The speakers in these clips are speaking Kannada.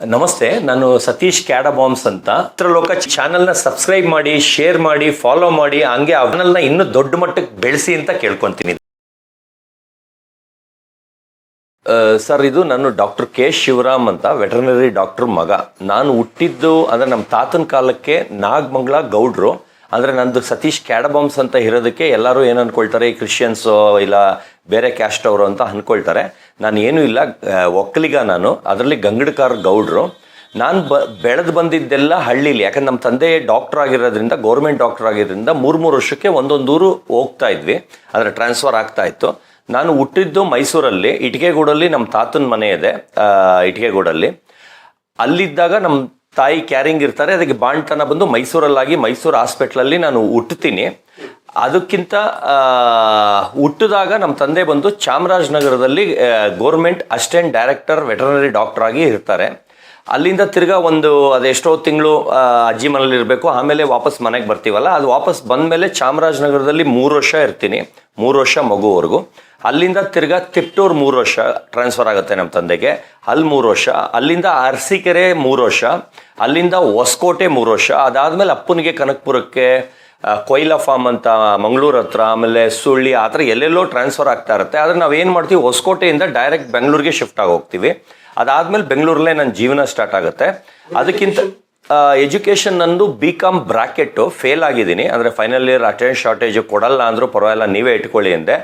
ನಮಸ್ತೆ, ನಾನು ಸತೀಶ್ ಕ್ಯಾಡಬಾಮ್ಸ್ ಅಂತ. ಚಿತ್ರಲೋಕ ಚಾನಲ್ನ ಸಬ್ಸ್ಕ್ರೈಬ್ ಮಾಡಿ, ಶೇರ್ ಮಾಡಿ, ಫಾಲೋ ಮಾಡಿ, ಹಂಗೆ ಅವನಲ್ಲ ಇನ್ನೂ ದೊಡ್ಡ ಮಟ್ಟಕ್ಕೆ ಬೆಳೆಸಿ ಅಂತ ಕೇಳ್ಕೊಂತೀನಿ. ಸರ್, ಇದು ನಾನು ಡಾಕ್ಟರ್ ಕೆ ಶಿವರಾಮ್ ಅಂತ, ವೆಟರ್ನರಿ ಡಾಕ್ಟರ್ ಮಗ. ನಾನು ಹುಟ್ಟಿದ್ದು ಅಂದ್ರೆ ನಮ್ಮ ತಾತನ ಕಾಲಕ್ಕೆ ನಾಗಮಂಗಲ ಗೌಡ್ರು. ಅಂದ್ರೆ ನಂದು ಸತೀಶ್ ಕ್ಯಾಡಬಾಮ್ಸ್ ಅಂತ ಇರೋದಕ್ಕೆ ಎಲ್ಲರೂ ಏನು ಅಂದ್ಕೊಳ್ತಾರೆ ಈ ಕ್ರಿಶ್ಚಿಯನ್ಸು ಇಲ್ಲ ಬೇರೆ ಕ್ಯಾಸ್ಟ್ ಅವರು ಅಂತ ಅಂದ್ಕೊಳ್ತಾರೆ ನಾನು ಏನೂ ಇಲ್ಲ ಒಕ್ಕಲಿಗ ನಾನು. ಅದರಲ್ಲಿ ಗಂಗಡಕಾರ ಗೌಡ್ರು. ನಾನು ಬ, ಬೆಳೆದು ಬಂದಿದ್ದೆಲ್ಲ ಹಳ್ಳಿಲಿ. ಯಾಕಂದ್ರೆ ನಮ್ಮ ತಂದೆ ಡಾಕ್ಟರ್ ಆಗಿರೋದ್ರಿಂದ ಗೌರ್ಮೆಂಟ್ ಡಾಕ್ಟರ್ ಆಗಿರೋದ್ರಿಂದ ಮೂರು ಮೂರು ವರ್ಷಕ್ಕೆ ಒಂದೊಂದು ಊರು ಹೋಗ್ತಾ ಇದ್ವಿ. ಅಂದರೆ ಟ್ರಾನ್ಸ್ಫರ್ ಆಗ್ತಾ ಇತ್ತು. ನಾನು ಹುಟ್ಟಿದ್ದು ಮೈಸೂರಲ್ಲಿ ಇಟಿಕೆಗೂಡಲ್ಲಿ ನಮ್ಮ ತಾತನ ಮನೆ ಇದೆ ಇಟಿಗೆಗೂಡಲ್ಲಿ. ಅಲ್ಲಿದ್ದಾಗ ನಮ್ಮ ತಾಯಿ ಕ್ಯಾರಿಂಗ್ ಇರ್ತಾರೆ, ಅದಕ್ಕೆ ಬಾಣ್ತನ ಬಂದು ಮೈಸೂರಲ್ಲಾಗಿ ಮೈಸೂರು ಹಾಸ್ಪಿಟ್ಲಲ್ಲಿ ನಾನು ಹುಟ್ಟುತ್ತೀನಿ ಅದಕ್ಕಿಂತ ಹುಟ್ಟಿದಾಗ ನಮ್ಮ ತಂದೆ ಬಂದು ಚಾಮರಾಜನಗರದಲ್ಲಿ government assistant director veterinary doctor ಆಗಿ ಇರ್ತಾರೆ. ಅಲ್ಲಿಂದ ತಿರ್ಗಾ ಒಂದು ಅದೆಷ್ಟೋ ತಿಂಗಳು ಅಜ್ಜಿ ಮನೇಲಿ ಇರಬೇಕು, ಆಮೇಲೆ ವಾಪಸ್ ಮನೆಗೆ ಬರ್ತೀವಲ್ಲ, ಅದು ವಾಪಸ್ ಬಂದಮೇಲೆ ಚಾಮರಾಜನಗರದಲ್ಲಿ ಮೂರು ವರ್ಷ ಇರ್ತೀನಿ. ಮೂರು ವರ್ಷ ಮಗುವರೆಗೂ. ಅಲ್ಲಿಂದ ತಿರ್ಗ ತಿಪ್ಟೂರ್ ಮೂರು ವರ್ಷ ಟ್ರಾನ್ಸ್ಫರ್ ಆಗುತ್ತೆ ನಮ್ಮ ತಂದೆಗೆ. ಅಲ್ಲಿ ಮೂರು ವರ್ಷ, ಅಲ್ಲಿಂದ ಅರಸೀಕೆರೆ ಮೂರು ವರ್ಷ, ಅಲ್ಲಿಂದ ಹೊಸಕೋಟೆ ಮೂರು ವರ್ಷ, ಅದಾದಮೇಲೆ ಅಪ್ಪನಿಗೆ ಕನಕಪುರಕ್ಕೆ ಕೊಯ್ಲಾ ಫಾರ್ಮ್ ಅಂತ ಮಂಗಳೂರು ಹತ್ರ, ಆಮೇಲೆ ಸುಳ್ಳಿ ಆ ಥರ ಎಲ್ಲೆಲ್ಲೋ ಟ್ರಾನ್ಸ್ಫರ್ ಆಗ್ತಾ ಇರುತ್ತೆ. ಆದರೆ ನಾವು ಏನು ಮಾಡ್ತೀವಿ, ಹೊಸಕೋಟೆಯಿಂದ ಡೈರೆಕ್ಟ್ ಬೆಂಗಳೂರಿಗೆ ಶಿಫ್ಟ್ ಆಗಿ ಹೋಗ್ತೀವಿ. ಅದಾದ್ಮೇಲೆ ಬೆಂಗಳೂರಲ್ಲೇ ನನ್ನ ಜೀವನ ಸ್ಟಾರ್ಟ್ ಆಗುತ್ತೆ. ಅದಕ್ಕಿಂತ ಎಜುಕೇಷನ್ ನಂದು ಬಿ ಕಾಮ್ ಬ್ರಾಕೆಟ್ ಫೇಲ್ ಆಗಿದ್ದೀನಿ. ಅಂದರೆ ಫೈನಲ್ ಇಯರ್ ಅಟೆಂಡ್ ಶಾರ್ಟೇಜ್ ಕೊಡಲ್ಲ ಅಂದರೂ ಪರವಾಗಿಲ್ಲ, ನೀವೇ ಇಟ್ಕೊಳ್ಳಿ ಅಂದೆ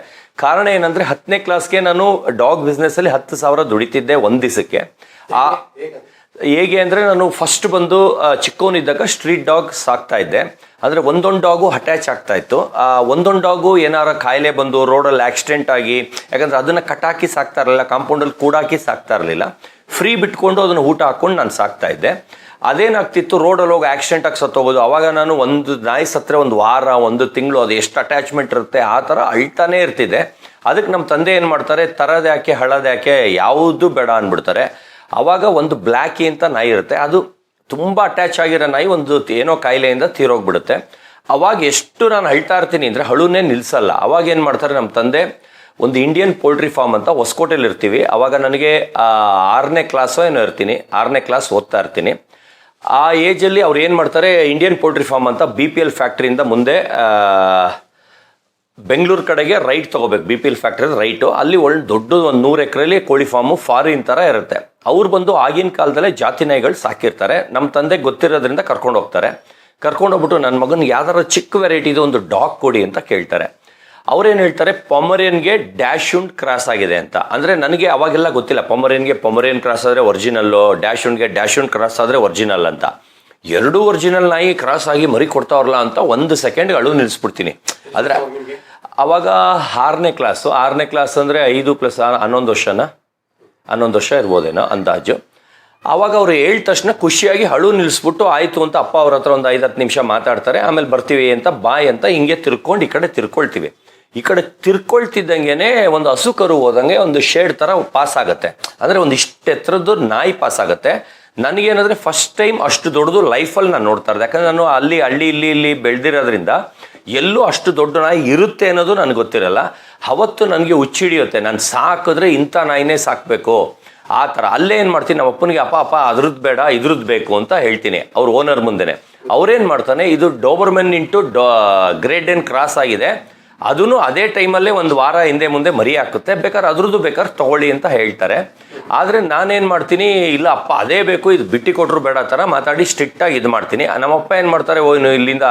ಕಾರಣ ಏನಂದ್ರೆ ಹತ್ತನೇ ಕ್ಲಾಸ್ಗೆ ನಾನು ಡಾಗ್ ಬಿಸ್ನೆಸ್ ಅಲ್ಲಿ ಹತ್ತು ಸಾವಿರ ದುಡಿತಿದ್ದೆ ಒಂದ್ ದಿವಸಕ್ಕೆ ಆ ಹೇಗೆ ಅಂದ್ರೆ ನಾನು ಫಸ್ಟ್ ಬಂದು ಚಿಕ್ಕವನಿದ್ದಾಗ ಸ್ಟ್ರೀಟ್ ಡಾಗ್ ಸಾಕ್ತಾ ಇದ್ದೆ. ಅಂದ್ರೆ ಒಂದೊಂದು ಡಾಗು ಅಟ್ಯಾಚ್ ಆಗ್ತಾ ಇತ್ತು. ಒಂದೊಂದು ಡಾಗು ಏನಾರ ಕಾಯಿಲೆ ಬಂದು ರೋಡಲ್ಲಿ ಆಕ್ಸಿಡೆಂಟ್ ಆಗಿ, ಯಾಕಂದ್ರೆ ಅದನ್ನ ಕಟಾಕಿ ಸಾಕ್ತಾ ಇರಲಿಲ್ಲ ಕಾಂಪೌಂಡಲ್ಲಿ ಕೂಡಾಕಿ ಸಾಕ್ತಾ ಇರಲಿಲ್ಲ. ಫ್ರೀ ಬಿಟ್ಕೊಂಡು ಅದನ್ನ ಊಟ ಹಾಕೊಂಡು ನಾನು ಸಾಕ್ತಾ ಇದ್ದೆ. ಅದೇನಾಗ್ತಿತ್ತು? ರೋಡಲ್ಲಿ ಹೋಗಿ ಆಕ್ಸಿಡೆಂಟ್ ಆಗಿ ಸತ್ತೋಗೋದು ಅವಾಗ ನಾನು ಒಂದು ನಾಯಿ ಸತ್ತರೆ ಒಂದು ವಾರ, ಒಂದು ತಿಂಗಳು ಅದು ಎಷ್ಟು ಅಟ್ಯಾಚ್ಮೆಂಟ್ ಇರುತ್ತೆ, ಆ ಥರ ಅಳ್ತಾನೆ ಇರ್ತಿದೆ ಅದಕ್ಕೆ ನಮ್ಮ ತಂದೆ ಏನು ಮಾಡ್ತಾರೆ? ತರೋದು ಯಾಕೆ, ಹಳದ ಯಾಕೆ, ಯಾವುದು ಬೇಡ ಅಂದ್ಬಿಡ್ತಾರೆ. ಅವಾಗ ಒಂದು ಬ್ಲ್ಯಾಕಿ ಅಂತ ನಾಯಿ ಇರುತ್ತೆ. ಅದು ತುಂಬ ಅಟ್ಯಾಚ್ ಆಗಿರೋ ನಾಯಿ ಒಂದು ಏನೋ ಕಾಯಿಲೆಯಿಂದ ತೀರೋಗ್ಬಿಡುತ್ತೆ. ಅವಾಗ ಎಷ್ಟು ನಾನು ಅಳ್ತಾ ಇರ್ತೀನಿ ಅಂದರೆ ಹಳುನೇ ನಿಲ್ಸಲ್ಲ. ಅವಾಗ ಏನು ಮಾಡ್ತಾರೆ ನಮ್ಮ ತಂದೆ? ಒಂದು ಇಂಡಿಯನ್ ಪೋಲ್ಟ್ರಿ ಫಾರ್ಮ್ ಅಂತ ಹೊಸಕೋಟೆಲಿ ಇರ್ತೀವಿ. ಅವಾಗ ನನಗೆ ಆರನೇ ಕ್ಲಾಸೋ ಏನೋ ಇರ್ತೀನಿ. ಆರನೇ ಕ್ಲಾಸ್ ಓದ್ತಾ ಇರ್ತೀನಿ. ಆ ಏಜಲ್ಲಿ ಅವ್ರು ಏನು ಮಾಡ್ತಾರೆ ಇಂಡಿಯನ್ ಪೋಲ್ಟ್ರಿ ಫಾರ್ಮ್ ಅಂತ ಬಿ ಪಿ ಎಲ್ ಫ್ಯಾಕ್ಟ್ರಿಯಿಂದ ಮುಂದೆ ಬೆಂಗಳೂರು ಕಡೆಗೆ ರೈಟ್ ತಗೋಬೇಕು. B P L factory right. ಅಲ್ಲಿ ಒಳ್ಳೆ ದೊಡ್ಡದು ಒಂದು ನೂರು ಎಕರೆಲಿ ಕೋಳಿ ಫಾರ್ಮು ಫಾರಿನ್ ಥರ ಇರುತ್ತೆ. ಅವ್ರು ಬಂದು ಆಗಿನ ಕಾಲದಲ್ಲೇ ಜಾತಿ ನಾಯಿಗಳು ಸಾಕಿರ್ತಾರೆ. ನಮ್ಮ ತಂದೆ ಗೊತ್ತಿರೋದ್ರಿಂದ ಕರ್ಕೊಂಡು ಹೋಗ್ತಾರೆ. ಕರ್ಕೊಂಡು ಹೋಗ್ಬಿಟ್ಟು ನನ್ನ ಮಗನಿಗೆ ಯಾವ್ದಾರ ಚಿಕ್ಕ ವೆರೈಟಿದು ಒಂದು ಡಾಗ್ ಕೊಡಿ ಅಂತ ಕೇಳ್ತಾರೆ. ಅವ್ರೇನು ಹೇಳ್ತಾರೆ ಪೊಮರಿಯನ್ಗೆ ಡ್ಯಾಶುಂಡ್ ಕ್ರಾಸ್ ಆಗಿದೆ ಅಂತ. ಅಂದರೆ ನನಗೆ ಅವಾಗೆಲ್ಲ ಗೊತ್ತಿಲ್ಲ, ಪೊಮರೇನ್ಗೆ ಪೊಮರೇನ್ ಕ್ರಾಸ್ ಆದರೆ ಒರಿಜಿನಲ್ಲು ಡ್ಯಾಶ್ ಡ್ಯಾಶುಂಡ್ ಕ್ರಾಸ್ ಆದರೆ ಒರಿಜಿನಲ್ ಅಂತ. ಎರಡೂ ಒರಿಜಿನಲ್ ನಾಯಿ ಕ್ರಾಸ್ ಆಗಿ ಮರಿ ಕೊಡ್ತಾವ್ರಲ್ಲ ಅಂತ ಒಂದು ಸೆಕೆಂಡ್ ಅಳು ನಿಲ್ಲಿಸ್ಬಿಡ್ತೀನಿ ಆದರೆ ಅವಾಗ ಆರನೇ ಕ್ಲಾಸು ಆರನೇ ಕ್ಲಾಸ್ ಅಂದರೆ ಐದು ಪ್ಲಸ್ ಹನ್ನೊಂದು ವರ್ಷನ? ಹನ್ನೊಂದು ವರ್ಷ ಇರ್ಬೋದೇನೋ ಅಂದಾಜು. ಆವಾಗ ಅವ್ರು ಹೇಳಿದ ತಕ್ಷಣ ಖುಷಿಯಾಗಿ ಹಳು ನಿಲ್ಲಿಸ್ಬಿಟ್ಟು ಆಯಿತು ಅಂತ ಅಪ್ಪ ಅವ್ರ ಹತ್ರ ಒಂದು ಐದು ಹತ್ತು ನಿಮಿಷ ಮಾತಾಡ್ತಾರೆ, ಆಮೇಲೆ ಬರ್ತೀವಿ ಅಂತ, ಬಾಯ್ ಅಂತ ಹಿಂಗೆ ತಿರ್ಕೊಂಡು ಈ ಕಡೆ ತಿರ್ಕೊಳ್ತೀವಿ. ಈ ಕಡೆ ತಿರ್ಕೊಳ್ತಿದ್ದಂಗೆನೆ ಒಂದು ಹಸು ಕರು ಹೋದಂಗೆ ಒಂದು ಶೇಡ್ ಥರ ಪಾಸ್ ಆಗುತ್ತೆ. ಅಂದ್ರೆ ಒಂದು ಇಷ್ಟ ಎತ್ತರದ್ದು ನಾಯಿ ಪಾಸ್ ಆಗುತ್ತೆ. ನನಗೇನಂದ್ರೆ ಫಸ್ಟ್ ಟೈಮ್ ಅಷ್ಟು ದೊಡ್ಡದು ಲೈಫಲ್ಲಿ ನಾನು ನೋಡ್ತಾ ಇರೋದು. ಯಾಕಂದ್ರೆ ನಾನು ಅಲ್ಲಿ ಹಳ್ಳಿ ಇಲ್ಲಿ ಇಲ್ಲಿ ಬೆಳೆದಿರೋದ್ರಿಂದ ಎಲ್ಲೂ ಅಷ್ಟು ದೊಡ್ಡ ನಾಯಿ ಇರುತ್ತೆ ಅನ್ನೋದು ನನಗೆ ಗೊತ್ತಿರಲ್ಲ. ಅವತ್ತು ನನಗೆ ಹುಚ್ಚಿಡಿಯುತ್ತೆ ನಾನು ಸಾಕಿದ್ರೆ ಇಂಥ ನಾಯಿನೇ ಸಾಕಬೇಕು. ಆ ಥರ. ಅಲ್ಲೇ ಏನು ಮಾಡ್ತೀನಿ? ನಮ್ಮ ಅಪ್ಪನಿಗೆ, ಅಪ್ಪ ಅಪ್ಪ ಅದ್ರದ್ದು ಬೇಡ ಇದ್ರದ್ದು ಬೇಕು ಅಂತ ಹೇಳ್ತೀನಿ ಅವ್ರ ಓನರ್ ಮುಂದೆನೆ. ಅವ್ರೇನು ಮಾಡ್ತಾನೆ? ಇದು ಡೋಬರ್ಮೆನ್ ಇಂಟು ಡೋ ಗ್ರೇಡ್ ಕ್ರಾಸ್ ಆಗಿದೆ. ಅದೂ ಅದೇ ಟೈಮಲ್ಲೇ ಒಂದು ವಾರ ಹಿಂದೆ ಮುಂದೆ ಮರಿ ಹಾಕುತ್ತೆ. ಬೇಕಾದ್ರೆ ಅದ್ರದ್ದು ಬೇಕಾದ್ರೆ ತಗೊಳ್ಳಿ ಅಂತ ಹೇಳ್ತಾರೆ. ಆದರೆ ನಾನೇನು ಮಾಡ್ತೀನಿ, ಇಲ್ಲ ಅಪ್ಪ ಅದೇ ಬೇಕು, ಇದು ಬಿಟ್ಟು ಕೊಟ್ಟರು ಬೇಡ ಥರ ಮಾತಾಡಿ ಸ್ಟ್ರಿಕ್ಟಾಗಿ ಇದು ಮಾಡ್ತೀನಿ. ನಮ್ಮಪ್ಪ ಏನು ಮಾಡ್ತಾರೆ, ಓ ಇಲ್ಲಿಂದ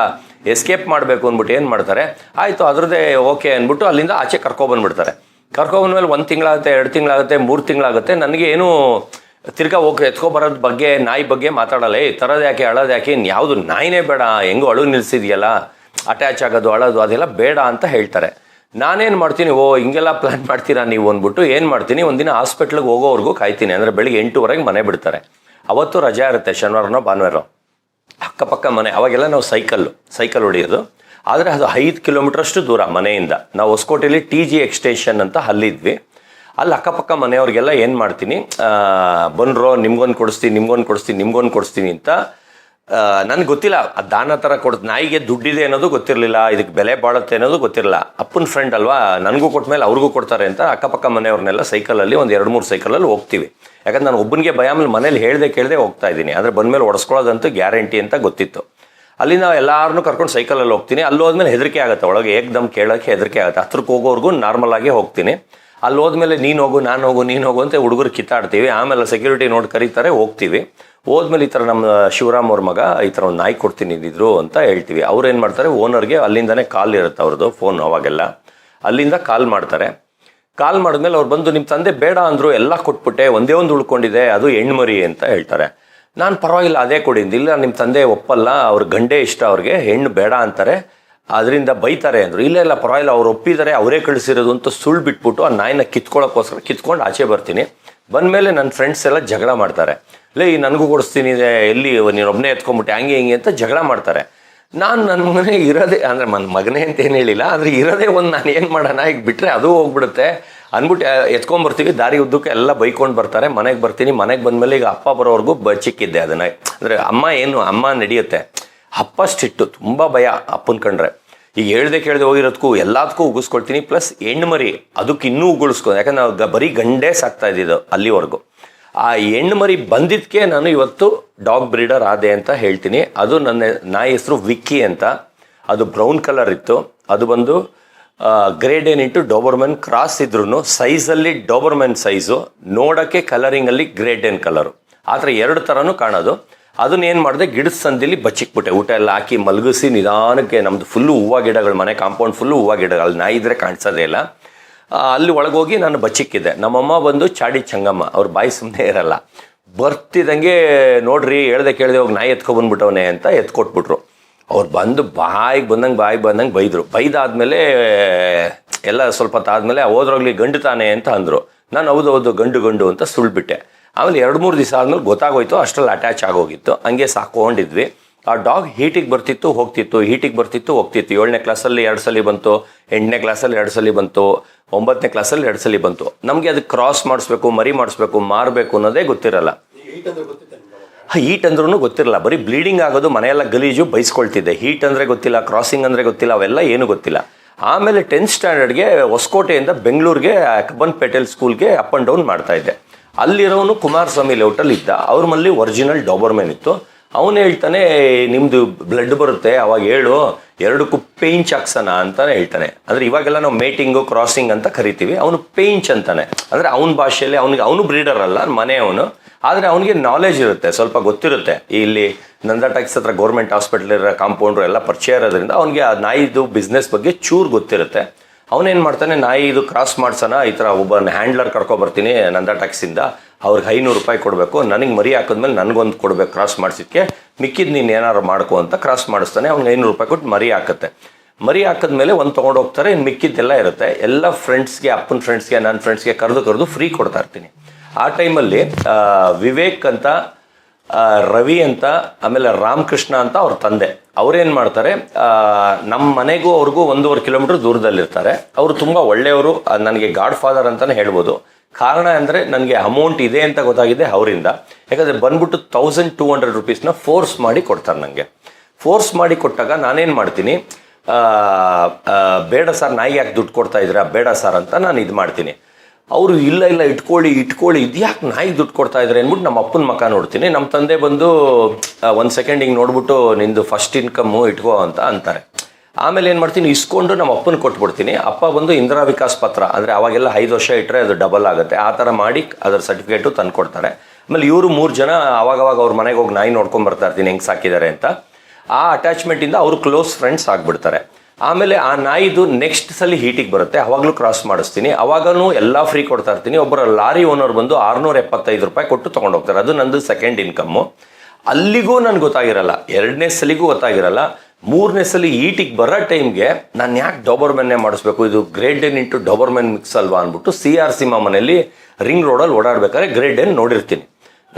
ಎಸ್ಕೇಪ್ ಮಾಡಬೇಕು ಅಂದ್ಬಿಟ್ಟು ಏನು ಮಾಡ್ತಾರೆ, ಆಯಿತು ಅದ್ರದ್ದೇ ಓಕೆ ಅಂದ್ಬಿಟ್ಟು ಅಲ್ಲಿಂದ ಆಚೆ ಕರ್ಕೊಬಂದ್ಬಿಡ್ತಾರೆ ಕರ್ಕೊಬಂದ್ಮೇಲೆ ಒಂದು ತಿಂಗಳಾಗುತ್ತೆ, ಎರಡು ತಿಂಗಳಾಗುತ್ತೆ, ಮೂರು ತಿಂಗಳಾಗುತ್ತೆ, ನನಗೆ ಏನು ತಿರ್ಗಾ ಹೋಗಿ ಎತ್ಕೊಬರೋದ್ ಬಗ್ಗೆ, ನಾಯಿ ಬಗ್ಗೆ ಮಾತಾಡಲ್ಲ. ಏ, ತರೋದು ಯಾಕೆ, ಅಳೋದು ಯಾಕೆ ಇನ್ನು ಯಾವುದು ನಾಯಿನೇ ಬೇಡ, ಹೆಂಗೋ ಅಳು ನಿಲ್ಸಿದ್ಯಲ್ಲ? ಅಟ್ಯಾಚ್ ಆಗೋದು, ಅಳೋದು, ಅದೆಲ್ಲ ಬೇಡ ಅಂತ ಹೇಳ್ತಾರೆ. ನಾನೇನು ಮಾಡ್ತೀನಿ? ಓ, ಹಿಂಗೆಲ್ಲ ಪ್ಲ್ಯಾನ್ ಮಾಡ್ತೀರಾ ನೀವು ಅಂದ್ಬಿಟ್ಟು ಏನು ಮಾಡ್ತೀನಿ? ಒಂದಿನ ಹಾಸ್ಪಿಟ್ಲಿಗೆ ಹೋಗೋವರೆಗೂ ಕಾಯ್ತೀನಿ. ಅಂದರೆ ಬೆಳಿಗ್ಗೆ ಎಂಟುವರೆಗೆ ಮನೆ ಬಿಡ್ತಾರೆ. ಅವತ್ತು ರಜಾ ಇರುತ್ತೆ, ಶನಿವಾರನೋ ಭಾನುವಾರ ಅಕ್ಕಪಕ್ಕ ಮನೆ, ಅವಾಗೆಲ್ಲ ನಾವು ಸೈಕಲ್ಲು, ಸೈಕಲ್ ಹೊಡೆಯೋದು. ಆದರೆ ಅದು ಐದು ಕಿಲೋಮೀಟ್ರಷ್ಟು ದೂರ ಮನೆಯಿಂದ. ನಾವು ಹೊಸಕೋಟೆಯಲ್ಲಿ ಟಿ ಜಿ ಎಕ್ಸ್ಟೇಷನ್ ಅಂತ ಅಲ್ಲಿದ್ವಿ. ಅಲ್ಲಿ ಅಕ್ಕಪಕ್ಕ ಮನೆಯವ್ರಿಗೆಲ್ಲ ಏನು ಮಾಡ್ತೀನಿ? ಬನ್ರೋ ನಿಮ್ಗೊಂದು ಕೊಡಿಸ್ತೀನಿ ನಿಮ್ಗೊಂದು ಕೊಡಿಸ್ತೀನಿ ನಿಮ್ಗೊಂದು ಕೊಡಿಸ್ತೀನಿ ಅಂತ ನನಗೆ ಗೊತ್ತಿಲ್ಲ. ಆ ದಾನ ಥರ ಕೊಡ್ ನಾಯಿಗೆ ದುಡ್ಡಿದೆ ಅನ್ನೋದು ಗೊತ್ತಿರಲಿಲ್ಲ ಇದಕ್ಕೆ ಬೆಲೆ ಬಾಳುತ್ತೆ ಅನ್ನೋದು ಗೊತ್ತಿರಲಿಲ್ಲ. ಅಪ್ಪನ ಫ್ರೆಂಡ್ ಅಲ್ವಾ, ನನಗೂ ಕೊಟ್ಮೇಲೆ ಅವ್ರಿಗೂ ಕೊಡ್ತಾರೆ ಅಂತ ಅಕ್ಕಪಕ್ಕ ಮನೆಯವ್ರನ್ನೆಲ್ಲ ಸೈಕಲಲ್ಲಿ ಒಂದು ಎರಡು ಮೂರು ಸೈಕಲಲ್ಲಿ ಹೋಗ್ತೀವಿ. ಯಾಕಂದ್ರೆ ನಾನು ಒಬ್ಬನಿಗೆ ಭಯ, ಆಮೇಲೆ ಮನೇಲಿ ಹೇಳ್ದೆ ಕೇಳದೆ ಹೋಗ್ತಾ ಇದ್ದೀನಿ. ಆದರೆ ಬಂದಮೇಲೆ ಒಡಿಸ್ಕೊಳ್ಳೋದಂತೂ ಗ್ಯಾರಂಟಿ ಅಂತ ಗೊತ್ತಿತ್ತು. ಅಲ್ಲಿ ನಾವು ಎಲ್ಲಾರನ್ನೂ ಕರ್ಕೊಂಡು ಸೈಕಲಲ್ಲಿ ಹೋಗ್ತೀನಿ. ಅಲ್ಲಿ ಹೋದ್ಮೇಲೆ ಹೆದರಿಕೆ ಆಗುತ್ತೆ, ಒಳಗೆ ಏಕ್ದಮ್ ಕೇಳೋಕ್ಕೆ ಹೆದರಿಕೆ ಆಗುತ್ತೆ. ಹತ್ರಕ್ಕೆ ಹೋಗೋವರೆಗೂ ನಾರ್ಮಲ್ ಆಗಿ ಹೋಗ್ತೀನಿ. ಅಲ್ಲಿ ಹೋದ್ಮೇಲೆ ನೀನು ಹೋಗು, ನಾನು ಹೋಗು, ನೀನು ಹೋಗು ಅಂತ ಹುಡುಗರು ಕಿತ್ತಾಡ್ತೀವಿ. ಆಮೇಲೆ ಸೆಕ್ಯೂರಿಟಿ ನೋಡಿ ಕರೀತಾರೆ, ಹೋಗ್ತೀವಿ. ಹೋದ್ಮೇಲೆ ಈ ಥರ ನಮ್ಮ ಶಿವರಾಮ್ ಅವ್ರ ಮಗ ಈ ಥರ ಒಂದು ನಾಯಿ ಕೊಡ್ತೀನಿ ಇದ್ರು ಅಂತ ಹೇಳ್ತೀವಿ. ಅವ್ರು ಏನು ಮಾಡ್ತಾರೆ ಓನರ್ಗೆ ಅಲ್ಲಿಂದನೇ ಕಾಲ್ ಇರುತ್ತೆ ಅವ್ರದ್ದು ಫೋನ್ ಅವಾಗೆಲ್ಲ. ಅಲ್ಲಿಂದ ಕಾಲ್ ಮಾಡ್ತಾರೆ. ಕಾಲ್ ಮಾಡಿದ್ಮೇಲೆ ಅವ್ರು ಬಂದು ನಿಮ್ಮ ತಂದೆ ಬೇಡ ಅಂದರು ಎಲ್ಲ ಕೊಟ್ಬಿಟ್ಟೆ, ಒಂದೇ ಒಂದು ಉಳ್ಕೊಂಡಿದೆ, ಅದು ಹೆಣ್ಮರಿ ಅಂತ ಹೇಳ್ತಾರೆ. ನಾನು ಪರವಾಗಿಲ್ಲ, ಅದೇ ಕೊಡಿದ್ದು ಇಲ್ಲ ನಿಮ್ಮ ತಂದೆ ಒಪ್ಪಲ್ಲ, ಅವ್ರ ಗಂಡೇ ಇಷ್ಟ ಅವ್ರಿಗೆ, ಹೆಣ್ಣು ಬೇಡ ಅಂತಾರೆ ಅದರಿಂದ ಬೈತಾರೆ ಅಂದರು. ಇಲ್ಲ ಇಲ್ಲ, ಪರವಾಗಿಲ್ಲ, ಅವ್ರು ಒಪ್ಪಿದ್ದಾರೆ ಅವರೇ ಕಳಿಸಿರೋದು ಅಂತ ಸುಳ್ಳು ಬಿಟ್ಬಿಟ್ಟು ಆ ನಾಯಿನ ಕಿತ್ಕೊಳ್ಳೋಕ್ಕೋಸ್ಕರ ಕಿತ್ಕೊಂಡು ಆಚೆ ಬರ್ತೀನಿ. ಬಂದಮೇಲೆ ನನ್ನ ಫ್ರೆಂಡ್ಸ್ ಎಲ್ಲ ಜಗಳ ಮಾಡ್ತಾರೆ. ಲೇ ನನಗೂ ಕೊಡಿಸ್ತೀನಿ ಎಲ್ಲಿ ನೀನು ಒಬ್ಬನೇ ಎತ್ಕೊಂಬಿಟ್ಟೆ ಹಂಗೆ ಹಿಂಗೆ ಅಂತ ಜಗಳ ಮಾಡ್ತಾರೆ. ನಾನು ನನ್ನ ಮನೆ ಇರೋದೇ, ಅಂದರೆ ನನ್ನ ಮಗನೇ ಅಂತ ಏನು ಹೇಳಿಲ್ಲ, ಆದರೆ ಇರೋದೇ ಒಂದು ನಾನು ಏನು ಮಾಡೋಣ, ಈಗ ಬಿಟ್ಟರೆ ಅದು ಹೋಗ್ಬಿಡುತ್ತೆ. ಅಂದ್ಬಿಟ್ಟು ಎತ್ಕೊಂಡ್ಬರ್ತೀವಿ ದಾರಿ ಉದ್ದಕ್ಕೆ ಎಲ್ಲ ಬೈಕೊಂಡು ಬರ್ತಾರೆ, ಮನೆಗೆ ಬರ್ತೀನಿ, ಮನೆಗೆ ಬಂದಮೇಲೆ ಈಗ ಅಪ್ಪ ಬರೋವರೆಗೂ ಬ ಚಿಕ್ಕಿದ್ದೆ ಅದನ್ನು. ಅಂದರೆ ಅಮ್ಮ ಏನು, ಅಮ್ಮ ನಡೆಯುತ್ತೆ. ಅಪ್ಪ ಸ್ಟಿಟ್ಟು, ತುಂಬ ಭಯ ಅಪ್ಪನ ಕಂಡ್ರೆ. ಈಗ ಹೇಳ್ದೆ ಕೇಳ್ದೆ ಹೋಗಿರೋದಕ್ಕೂ ಎಲ್ಲದಕ್ಕೂ ಉಗಿಸ್ಕೊಳ್ತೀನಿ, ಪ್ಲಸ್ ಹೆಣ್ಣು ಮರಿ ಅದಕ್ಕೆ ಇನ್ನೂ ಉಗುಳಿಸ್ಕೊ, ಯಾಕಂದ್ರೆ ನಾವು ಬರೀ ಗಂಡೇ ಸಾಕ್ತಾ ಇದ್ದಿದ್ದು ಅಲ್ಲಿವರೆಗೂ. ಆ ಹೆಣ್ಣು ಮರಿ ಬಂದಿದ್ದಕ್ಕೆ ನಾನು ಇವತ್ತು ಡಾಗ್ ಬ್ರೀಡರ್ ಆದೆ ಅಂತ ಹೇಳ್ತೀನಿ. ಅದು ನನ್ನ ನಾಯಿ ಹೆಸರು ವಿಕ್ಕಿ ಅಂತ. ಅದು ಬ್ರೌನ್ ಕಲರ್ ಇತ್ತು. ಅದು ಬಂದು ಗ್ರೇಡ್ ಏನ್ ಇಂಟು ಡೋಬರ್ಮೆನ್ ಕ್ರಾಸ್ ಇದ್ರು ಸೈಜಲ್ಲಿ ಡೋಬರ್ಮೆನ್ ಸೈಜು ನೋಡೋಕ್ಕೆ ಕಲರಿಂಗಲ್ಲಿ ಗ್ರೇಡ್ ಏನ್ ಕಲರು ಆ ಥರ ಎರಡು ಥರನೂ ಕಾಣೋದು. ಅದನ್ನ ಏನು ಮಾಡಿದೆ, ಗಿಡದ ಸಂದಿಲಿ ಬಚ್ಚಿಕ್ಬಿಟ್ಟೆ. ಊಟ ಎಲ್ಲ ಹಾಕಿ ಮಲಗಿಸಿ ನಿಧಾನಕ್ಕೆ ನಮ್ಮದು ಫುಲ್ಲು ಹೂವು ಗಿಡಗಳು, ಮನೆ ಕಾಂಪೌಂಡ್ ಫುಲ್ಲು ಹೂವು ಗಿಡಗಳು, ನಾಯಿ ಇದ್ರೆ ಕಾಣಿಸೋದೇ ಇಲ್ಲ. ಅಲ್ಲಿ ಒಳಗೋಗಿ ನಾನು ಬಚ್ಚಿಕ್ಕಿದ್ದೆ. ನಮ್ಮಮ್ಮ ಬಂದು ಚಾಡಿ ಚಂಗಮ್ಮ, ಅವ್ರ ಬಾಯಿ ಸುಮ್ಮನೆ ಇರಲ್ಲ. ಬರ್ತಿದ್ದಂಗೆ ನೋಡ್ರಿ, ಹೇಳ್ದೆ ಕೇಳಿದೆ ಹೋಗಿ ನಾಯಿ ಎತ್ಕೊಬಂದ್ಬಿಟ್ಟವನೆ ಅಂತ ಎತ್ಕೊಟ್ಬಿಟ್ರು. ಅವ್ರು ಬಂದು ಬಾಯಿಗೆ ಬಂದಂಗೆ ಬಾಯಿಗೆ ಬಂದಂಗೆ ಬೈದರು. ಬೈದಾದ್ಮೇಲೆ ಎಲ್ಲ ಸ್ವಲ್ಪ ತಾದ್ಮೇಲೆ ಹೋದ್ರೋಗ್ಲಿ ಗಂಡು ತಾನೆ ಅಂತ ಅಂದರು. ನಾನು ಹೌದು ಹೌದು, ಗಂಡು ಗಂಡು ಅಂತ ಸುಳ್ಬಿಟ್ಟೆ. ಆಮೇಲೆ ಎರಡು ಮೂರು ದಿವಸ ಆದಮೇಲೆ ಗೊತ್ತಾಗೋಯ್ತು, ಅಷ್ಟರಲ್ಲಿ ಅಟ್ಯಾಚ್ ಆಗೋಗಿತ್ತು. ಹಂಗೆ ಸಾಕೊಂಡಿದ್ವಿ ಆ ಡಾಗ್ ಹೀಟಿಗೆ ಬರ್ತಿತ್ತು ಹೋಗ್ತಿತ್ತು ಹೀಟಿಗೆ ಬರ್ತಿತ್ತು ಹೋಗ್ತಿತ್ತು. ಏಳನೇ ಕ್ಲಾಸಲ್ಲಿ ಎರಡು ಸಲ ಬಂತು ಎಂಟನೇ ಕ್ಲಾಸಲ್ಲಿ ಎರಡು ಸಲ ಬಂತು ಒಂಬತ್ತನೇ ಕ್ಲಾಸಲ್ಲಿ ಎರಡು ಸಲ ಬಂತು. ನಮಗೆ ಅದು ಕ್ರಾಸ್ ಮಾಡಿಸ್ಬೇಕು ಮರಿ ಮಾಡಿಸ್ಬೇಕು ಮಾರಬೇಕು ಅನ್ನೋದೇ ಗೊತ್ತಿರಲ್ಲ. ಹೀಟ್ ಅಂದ್ರೂ ಗೊತ್ತಿರಲ್ಲ. ಬರೀ ಬ್ಲೀಡಿಂಗ್ ಆಗೋದು ಮನೆಯೆಲ್ಲ ಗಲೀಜು ಬೈಸ್ಕೊಳ್ತಿದ್ದೆ. ಹೀಟ್ ಅಂದರೆ ಗೊತ್ತಿಲ್ಲ ಕ್ರಾಸಿಂಗ್ ಅಂದರೆ ಗೊತ್ತಿಲ್ಲ ಅವೆಲ್ಲ ಏನು ಗೊತ್ತಿಲ್ಲ. ಆಮೇಲೆ ಟೆಂತ್ ಸ್ಟ್ಯಾಂಡರ್ಡ್ಗೆ ಹೊಸಕೋಟೆಯಿಂದ ಬೆಂಗಳೂರಿಗೆ ಕಬ್ಬನ್ಪೇಟೆಲ್ ಸ್ಕೂಲ್ಗೆ ಅಪ್ ಆ್ಯಂಡ್ ಡೌನ್ ಮಾಡ್ತಾ ಇದ್ದೆ. ಅಲ್ಲಿರೋನು ಕುಮಾರಸ್ವಾಮಿ ಲೇಔಟಲ್ಲಿ ಇದ್ದ. ಅವ್ರ ಮಲ್ಲಿ ಒರಿಜಿನಲ್ ಡಾಬರ್ಮೆನ್ ಇತ್ತು. ಅವನು ಹೇಳ್ತಾನೆ, ನಿಮ್ದು ಬ್ಲಡ್ ಬರುತ್ತೆ, ಅವಾಗ ಹೇಳು. ಎರಡಕ್ಕೂ ಪೇಂಚ್ ಹಾಕ್ಸೋಣ ಅಂತಾನೆ ಹೇಳ್ತಾನೆ. ಅಂದ್ರೆ ಇವಾಗೆಲ್ಲ ನಾವು ಮೇಟಿಂಗು ಕ್ರಾಸಿಂಗ್ ಅಂತ ಕರಿತೀವಿ. ಅವನು ಪೇಂಚ್ ಅಂತಾನೆ. ಅಂದ್ರೆ ಅವನ ಭಾಷೆಯಲ್ಲಿ ಅವನಿಗೆ, ಅವನು ಬ್ರೀಡರ್ ಅಲ್ಲ, ಮನೆ ಅವನು. ಆದರೆ ಅವನಿಗೆ ನಾಲೆಜ್ ಇರುತ್ತೆ, ಸ್ವಲ್ಪ ಗೊತ್ತಿರುತ್ತೆ. ಇಲ್ಲಿ ನಂದಾ ಟ್ಯಾಕ್ಸ್ ಹತ್ರ ಗೌರ್ಮೆಂಟ್ ಹಾಸ್ಪಿಟಲ್ ಇರೋ ಕಾಂಪೌಂಡ್ರು ಎಲ್ಲ ಪರಿಚಯ ಇರೋದ್ರಿಂದ ಅವನಿಗೆ ಆ ನಾಯಿದು ಬಿಸ್ನೆಸ್ ಬಗ್ಗೆ ಚೂರು ಗೊತ್ತಿರುತ್ತೆ. ಅವನೇನು ಮಾಡ್ತಾನೆ ನಾಯಿ ಇದು ಕ್ರಾಸ್ ಮಾಡ್ಸೋಣ, ಈ ಥರ ಒಬ್ಬ ಹ್ಯಾಂಡ್ಲರ್ ಕರ್ಕೊಬರ್ತೀನಿ ನಂದಾ ಟ್ಯಾಕ್ಸಿಂದ ಅವ್ರಿಗೆ ಐನೂರು ರೂಪಾಯಿ ಕೊಡಬೇಕು, ನನಗೆ ಮರಿ ಹಾಕಿದ್ಮೇಲೆ ನನಗೊಂದು ಕೊಡಬೇಕು ಕ್ರಾಸ್ ಮಾಡಿಸಿದ್ಕೆ ಮಿಕ್ಕಿದ್ದು ನೀನು ಏನಾರು ಮಾಡ್ಕೊ ಅಂತ ಕ್ರಾಸ್ ಮಾಡಿಸ್ತಾನೆ, ಅವ್ನಿಗೆ ಐನೂರು ರೂಪಾಯಿ ಕೊಟ್ಟು ಮರಿ ಹಾಕುತ್ತೆ. ಮರಿ ಹಾಕಿದ್ಮೇಲೆ ಒಂದು ತೊಗೊಂಡು ಹೋಗ್ತಾರೆ ಇನ್ನು ಮಿಕ್ಕಿದ್ದೆಲ್ಲ ಇರುತ್ತೆ. ಎಲ್ಲ ಫ್ರೆಂಡ್ಸ್ಗೆ ಅಪ್ಪನ ಫ್ರೆಂಡ್ಸ್ಗೆ ನನ್ನ ಫ್ರೆಂಡ್ಸ್ಗೆ ಕರೆದು ಕರೆದು ಫ್ರೀ ಕೊಡ್ತಾ ಇರ್ತೀನಿ. ಆ ಟೈಮಲ್ಲಿ ವಿವೇಕ್ ಅಂತ ರವಿ ಅಂತ, ಆಮೇಲೆ ರಾಮಕೃಷ್ಣ ಅಂತ ಅವ್ರ ತಂದೆ. ಅವ್ರೇನು ಮಾಡ್ತಾರೆ ನಮ್ಮ ಮನೆಗೂ ಅವ್ರಿಗೂ ಒಂದೂವರೆ ಕಿಲೋಮೀಟ್ರ್ ದೂರದಲ್ಲಿರ್ತಾರೆ. ಅವರು ತುಂಬ ಒಳ್ಳೆಯವರು ನನಗೆ ಗಾಡ್ ಫಾದರ್ ಅಂತಲೇ ಹೇಳ್ಬೋದು. ಕಾರಣ ಅಂದರೆ ನನಗೆ ಅಮೌಂಟ್ ಇದೆ ಅಂತ ಗೊತ್ತಾಗಿದೆ ಅವರಿಂದ. ಯಾಕಂದರೆ ಬಂದ್ಬಿಟ್ಟು ತೌಸಂಡ್ ಟೂ ಹಂಡ್ರೆಡ್ ರುಪೀಸ್ನ ಫೋರ್ಸ್ ಮಾಡಿ ಕೊಡ್ತಾರೆ ನನಗೆ ಫೋರ್ಸ್ ಮಾಡಿ ಕೊಟ್ಟಾಗ ನಾನೇನು ಮಾಡ್ತೀನಿ? ಬೇಡ ಸರ್ ನಾಯಿಗೆ ಯಾಕೆ ದುಡ್ಡು ಕೊಡ್ತಾ ಇದ್ದೀರಾ? ಬೇಡ ಸರ್ ಅಂತ ನಾನು ಇದು ಮಾಡ್ತೀನಿ. ಅವರು ಇಲ್ಲ ಇಲ್ಲ, ಇಟ್ಕೊಳ್ಳಿ ಇಟ್ಕೊಳ್ಳಿ ಇದ್ಯಾಕೆ ನಾಯಿ ದುಡ್ಡು ಕೊಡ್ತಾ ಇದ್ದಾರೆ ಅಂದ್ಬಿಟ್ಟು ನಮ್ಮ ಅಪ್ಪನ ಮಕ ನೋಡ್ತೀನಿ. ನಮ್ಮ ತಂದೆ ಬಂದು ಒಂದು ಸೆಕೆಂಡ್ ಹಿಂಗೆ ನೋಡ್ಬಿಟ್ಟು ನಿಂದು ಫಸ್ಟ್ ಇನ್ಕಮ್ಮು ಇಟ್ಕೋ ಅಂತ ಅಂತಾರೆ. ಆಮೇಲೆ ಏನು ಮಾಡ್ತೀನಿ, ಇಸ್ಕೊಂಡು ನಮ್ಮ ಅಪ್ಪನ ಕೊಟ್ಬಿಡ್ತೀನಿ. ಅಪ್ಪ ಬಂದು ಇಂದಿರಾ ವಿಕಾಸ್ ಪತ್ರ, ಅಂದರೆ ಅವಾಗೆಲ್ಲ ಐದು ವರ್ಷ ಇಟ್ಟರೆ ಅದು ಡಬಲ್ ಆಗುತ್ತೆ. ಆ ಥರ ಮಾಡಿ ಅದರ ಸರ್ಟಿಫಿಕೇಟು ತಂದು ಕೊಡ್ತಾರೆ. ಆಮೇಲೆ ಇವರು ಮೂರು ಜನ ಅವಾಗವಾಗ ಅವ್ರ ಮನೆಗೆ ಹೋಗಿ ನಾಯಿ ನೋಡ್ಕೊಂಡು ಬರ್ತಾ ಇರ್ತೀನಿ, ಹೆಂಗೆ ಸಾಕಿದ್ದಾರೆ ಅಂತ. ಆ ಅಟ್ಯಾಚ್ಮೆಂಟಿಂದ ಅವರು ಕ್ಲೋಸ್ ಫ್ರೆಂಡ್ಸ್ ಆಗಿಬಿಡ್ತಾರೆ. ಆಮೇಲೆ ಆ ನಾಯಿದು ನೆಕ್ಸ್ಟ್ ಸಲ ಹೀಟಿಗೆ ಬರುತ್ತೆ. ಅವಾಗಲೂ ಕ್ರಾಸ್ ಮಾಡಿಸ್ತೀನಿ. ಅವಾಗೂ ಎಲ್ಲ ಫ್ರೀ ಕೊಡ್ತಾ ಇರ್ತೀನಿ. ಒಬ್ಬರ ಲಾರಿ ಓನರ್ ಬಂದು ಆರುನೂರ ಎಪ್ಪತ್ತೈದು ರೂಪಾಯಿ ಕೊಟ್ಟು ತೊಗೊಂಡು ಹೋಗ್ತಾರೆ ಅದು ನಂದು ಸೆಕೆಂಡ್ ಇನ್ಕಮ್ಮು ಅಲ್ಲಿಗೂ ನನಗೆ ಗೊತ್ತಾಗಿರಲ್ಲ. ಎರಡನೇ ಸಲಿಗೂ ಗೊತ್ತಾಗಿರಲ್ಲ. ಮೂರನೇ ಸಲ ಈಟಿಗೆ ಬರೋ ಟೈಮ್ಗೆ ನಾನು ಯಾಕೆ ಡೋಬರ್ಮೆನ್ನೇ ಮಾಡಿಸ್ಬೇಕು? ಇದು great Dane into Doberman mix ಅಲ್ವಾ ಅಂದ್ಬಿಟ್ಟು ಸಿ ಆರ್ ಸಿ ಮನೆಯಲ್ಲಿ ರಿಂಗ್ ರೋಡಲ್ಲಿ ಓಡಾಡ್ಬೇಕಾದ್ರೆ ಗ್ರೇಡ್ ಎನ್ ನೋಡಿರ್ತೀನಿ.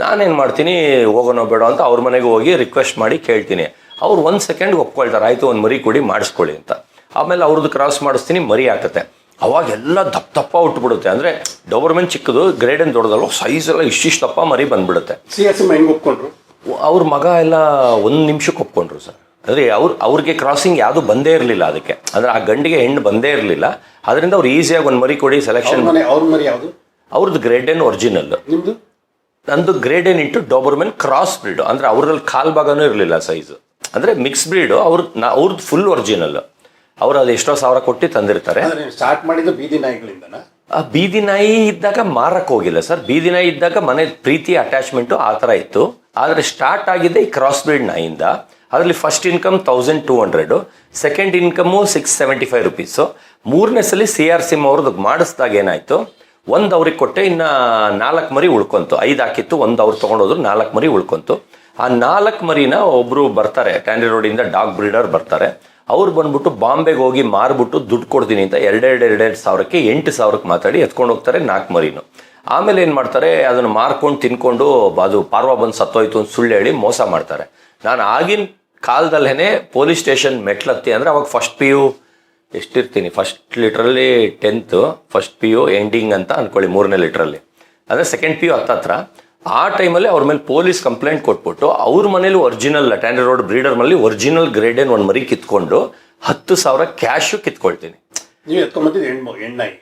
ನಾನೇನು ಮಾಡ್ತೀನಿ? ಹೋಗೋಣ ಬೇಡ ಅಂತ ಅವ್ರ ಮನೆಗೆ ಹೋಗಿ ರಿಕ್ವೆಸ್ಟ್ ಮಾಡಿ ಕೇಳ್ತೀನಿ. ಅವ್ರು ಒಂದು ಸೆಕೆಂಡ್ಗೆ ಒಪ್ಕೊಳ್ತಾರೆ ಆಯಿತು ಒಂದು ಮರಿ ಕೊಡಿ ಮಾಡಿಸ್ಕೊಳ್ಳಿ ಅಂತ. ಆಮೇಲೆ ಅವ್ರದ್ದು ಕ್ರಾಸ್ ಮಾಡಿಸ್ತೀನಿ ಮರಿ ಹಾಕತ್ತೆ ಅವಾಗೆಲ್ಲ ದಪ್ಪ ದಪ್ಪ ಉಟ್ಬಿಡುತ್ತೆ. ಅಂದರೆ ಡೋಬರ್ಮೆನ್ ಚಿಕ್ಕದು ಗ್ರೇಡ್ ಏನು ದೊಡ್ಡದಲ್ಲ ಸೈಜ್ ಎಲ್ಲ ಇಷ್ಟಿಷ್ಟು ದಪ್ಪ ಮರಿ ಬಂದ್ಬಿಡುತ್ತೆ. ಸಿ ಎಸ್ ಹೆಂಗ್ ಒಪ್ಕೊಂಡ್ರು? ಅವ್ರ ಮಗ ಎಲ್ಲ ಒಂದು ನಿಮಿಷಕ್ಕೆ ಒಪ್ಕೊಂಡ್ರು ಸರ್. ಅಂದರೆ ಅವ್ರು ಅವ್ರಿಗೆ ಕ್ರಾಸಿಂಗ್ ಯಾವುದು ಬಂದೇ ಇರಲಿಲ್ಲ ಅದಕ್ಕೆ. ಅಂದರೆ ಆ ಗಂಡಿಗೆ ಹೆಣ್ಣು ಬಂದೇ ಇರಲಿಲ್ಲ. ಅದರಿಂದ ಅವ್ರು ಈಸಿಯಾಗಿ ಒಂದು ಮರಿ ಕೊಡಿ ಸೆಲೆಕ್ಷನ್ ಮನೆ ಅವ್ರ ಮನೆ ಯಾವುದು? ಅವ್ರದ್ದು ಗ್ರೇಡ್ ಎನ್ ಒರಿಜಿನಲ್ ನಿಮ್ಮದು ನಂದು ಗ್ರೇಡ್ ಏನ್ ಇಂಟು ಡೋಬರ್ಮೆನ್ ಕ್ರಾಸ್ ಬ್ರೀಡ್ ಅಂದ್ರೆ ಅವ್ರಲ್ಲಿ ಕಾಲ್ ಭಾಗನೂ ಇರಲಿಲ್ಲ ಸೈಜ್ ಅಂದ್ರೆ ಮಿಕ್ಸ್ ಬ್ರೀಡು ಅವ್ರ ಅವ್ರದ್ದು ಫುಲ್ ಒರಿಜಿನಲ್ ಅವ್ರು ಅದು ಎಷ್ಟೋ ಸಾವಿರ ಕೊಟ್ಟು ತಂದಿರ್ತಾರೆ. ಸ್ಟಾರ್ಟ್ ಮಾಡಿದ್ದು ಬೀದಿ ನಾಯಿಗಳಿಂದನ? ಆ ಬೀದಿ ನಾಯಿ ಇದ್ದಾಗ ಮಾರಕ್ ಹೋಗಿಲ್ಲ ಸರ್. ಬೀದಿ ನಾಯಿ ಇದ್ದಾಗ ಮನೆ ಪ್ರೀತಿ ಅಟ್ಯಾಚ್ಮೆಂಟು ಆ ಥರ ಇತ್ತು. ಆದರೆ ಸ್ಟಾರ್ಟ್ ಆಗಿದೆ ಈ ಕ್ರಾಸ್ ಬ್ರೀಡ್ ನಾಯಿಯಿಂದ. ಅದರಲ್ಲಿ first income thousand two hundred second income six seventy five rupees ಮೂರನೇ ಸಲ ಸಿ ಆರ್ ಸಿಮ್ ಅವ್ರದ್ದು ಮಾಡಿಸಿದಾಗ ಏನಾಯಿತು? ಒಂದು ಅವ್ರಿಗೆ ಕೊಟ್ಟೆ, ಇನ್ನು ನಾಲ್ಕು ಮರಿ ಉಳ್ಕೊಂತು. ಐದು ಹಾಕಿತ್ತು, ಒಂದು ಅವ್ರು ತೊಗೊಂಡೋದ್ರು, ನಾಲ್ಕು ಮರಿ ಉಳ್ಕೊಂತು. ಆ ನಾಲ್ಕು ಮರಿನ ಒಬ್ಬರು ಬರ್ತಾರೆ ಟ್ಯಾಂಡಿ ರೋಡಿಂದ ಡಾಗ್ ಬ್ರೀಡರ್ ಬರ್ತಾರೆ. ಅವ್ರು ಬಂದ್ಬಿಟ್ಟು ಬಾಂಬೆಗೆ ಹೋಗಿ ಮಾರ್ಬಿಟ್ಟು ದುಡ್ಡು ಕೊಡ್ತೀನಿ ಅಂತ ಎರಡೆರಡು ಎರಡೆರಡು ಸಾವಿರಕ್ಕೆ ಎಂಟು ಸಾವಿರಕ್ಕೆ ಮಾತಾಡಿ ಎತ್ಕೊಂಡು ಹೋಗ್ತಾರೆ ನಾಲ್ಕು ಮರಿನು. ಆಮೇಲೆ ಏನು ಮಾಡ್ತಾರೆ, ಅದನ್ನು ಮಾರ್ಕೊಂಡು ತಿನ್ಕೊಂಡು ಅದು ಪಾರ್ವ ಬಂದು ಸತ್ತೋಯ್ತು ಅಂತ ಸುಳ್ಳು ಹೇಳಿ ಮೋಸ ಮಾಡ್ತಾರೆ. ನಾನು ಆಗಿನ ಕಾಲದಲ್ಲೇ ಪೊಲೀಸ್ ಸ್ಟೇಷನ್ ಮೆಟ್ಲತ್ತಿ ಅಂದರೆ ಅವಾಗ ಫಸ್ಟ್ ಪಿ ಯು ಎಷ್ಟಿರ್ತೀನಿ first ಲೀಟ್ರಲ್ಲಿ tenth first P U ending ಅಂತ ಅನ್ಕೊಳ್ಳಿ ಮೂರನೇ ಲೀಟ್ರಲ್ಲಿ ಅಂದರೆ ಸೆಕೆಂಡ್ ಪಿ ಯು ಹತ್ತತ್ರ. ಆ ಟೈಮಲ್ಲಿ ಅವ್ರ ಮೇಲೆ ಪೊಲೀಸ್ ಕಂಪ್ಲೇಂಟ್ ಕೊಟ್ಬಿಟ್ಟು ಅವ್ರ ಮನೇಲಿ ಒರಿಜಿನಲ್ ಟ್ಯಾಂಡರ್ ರೋಡ್ ಬ್ರೀಡರ್ ಮನೇಲಿ ಒರಿಜಿನಲ್ ಗ್ರೇಡೇನ್ ಒಂದು ಮರಿ ಕಿತ್ಕೊಂಡು ಹತ್ತು ಸಾವಿರ ಕ್ಯಾಶು ಕಿತ್ಕೊಳ್ತೀನಿ. ನೀವು ಎತ್ಕೊಂಬಂದಿದ್ದು ಹೆಣ್ಣು ಹೆಣ್ಣಾಯಿ.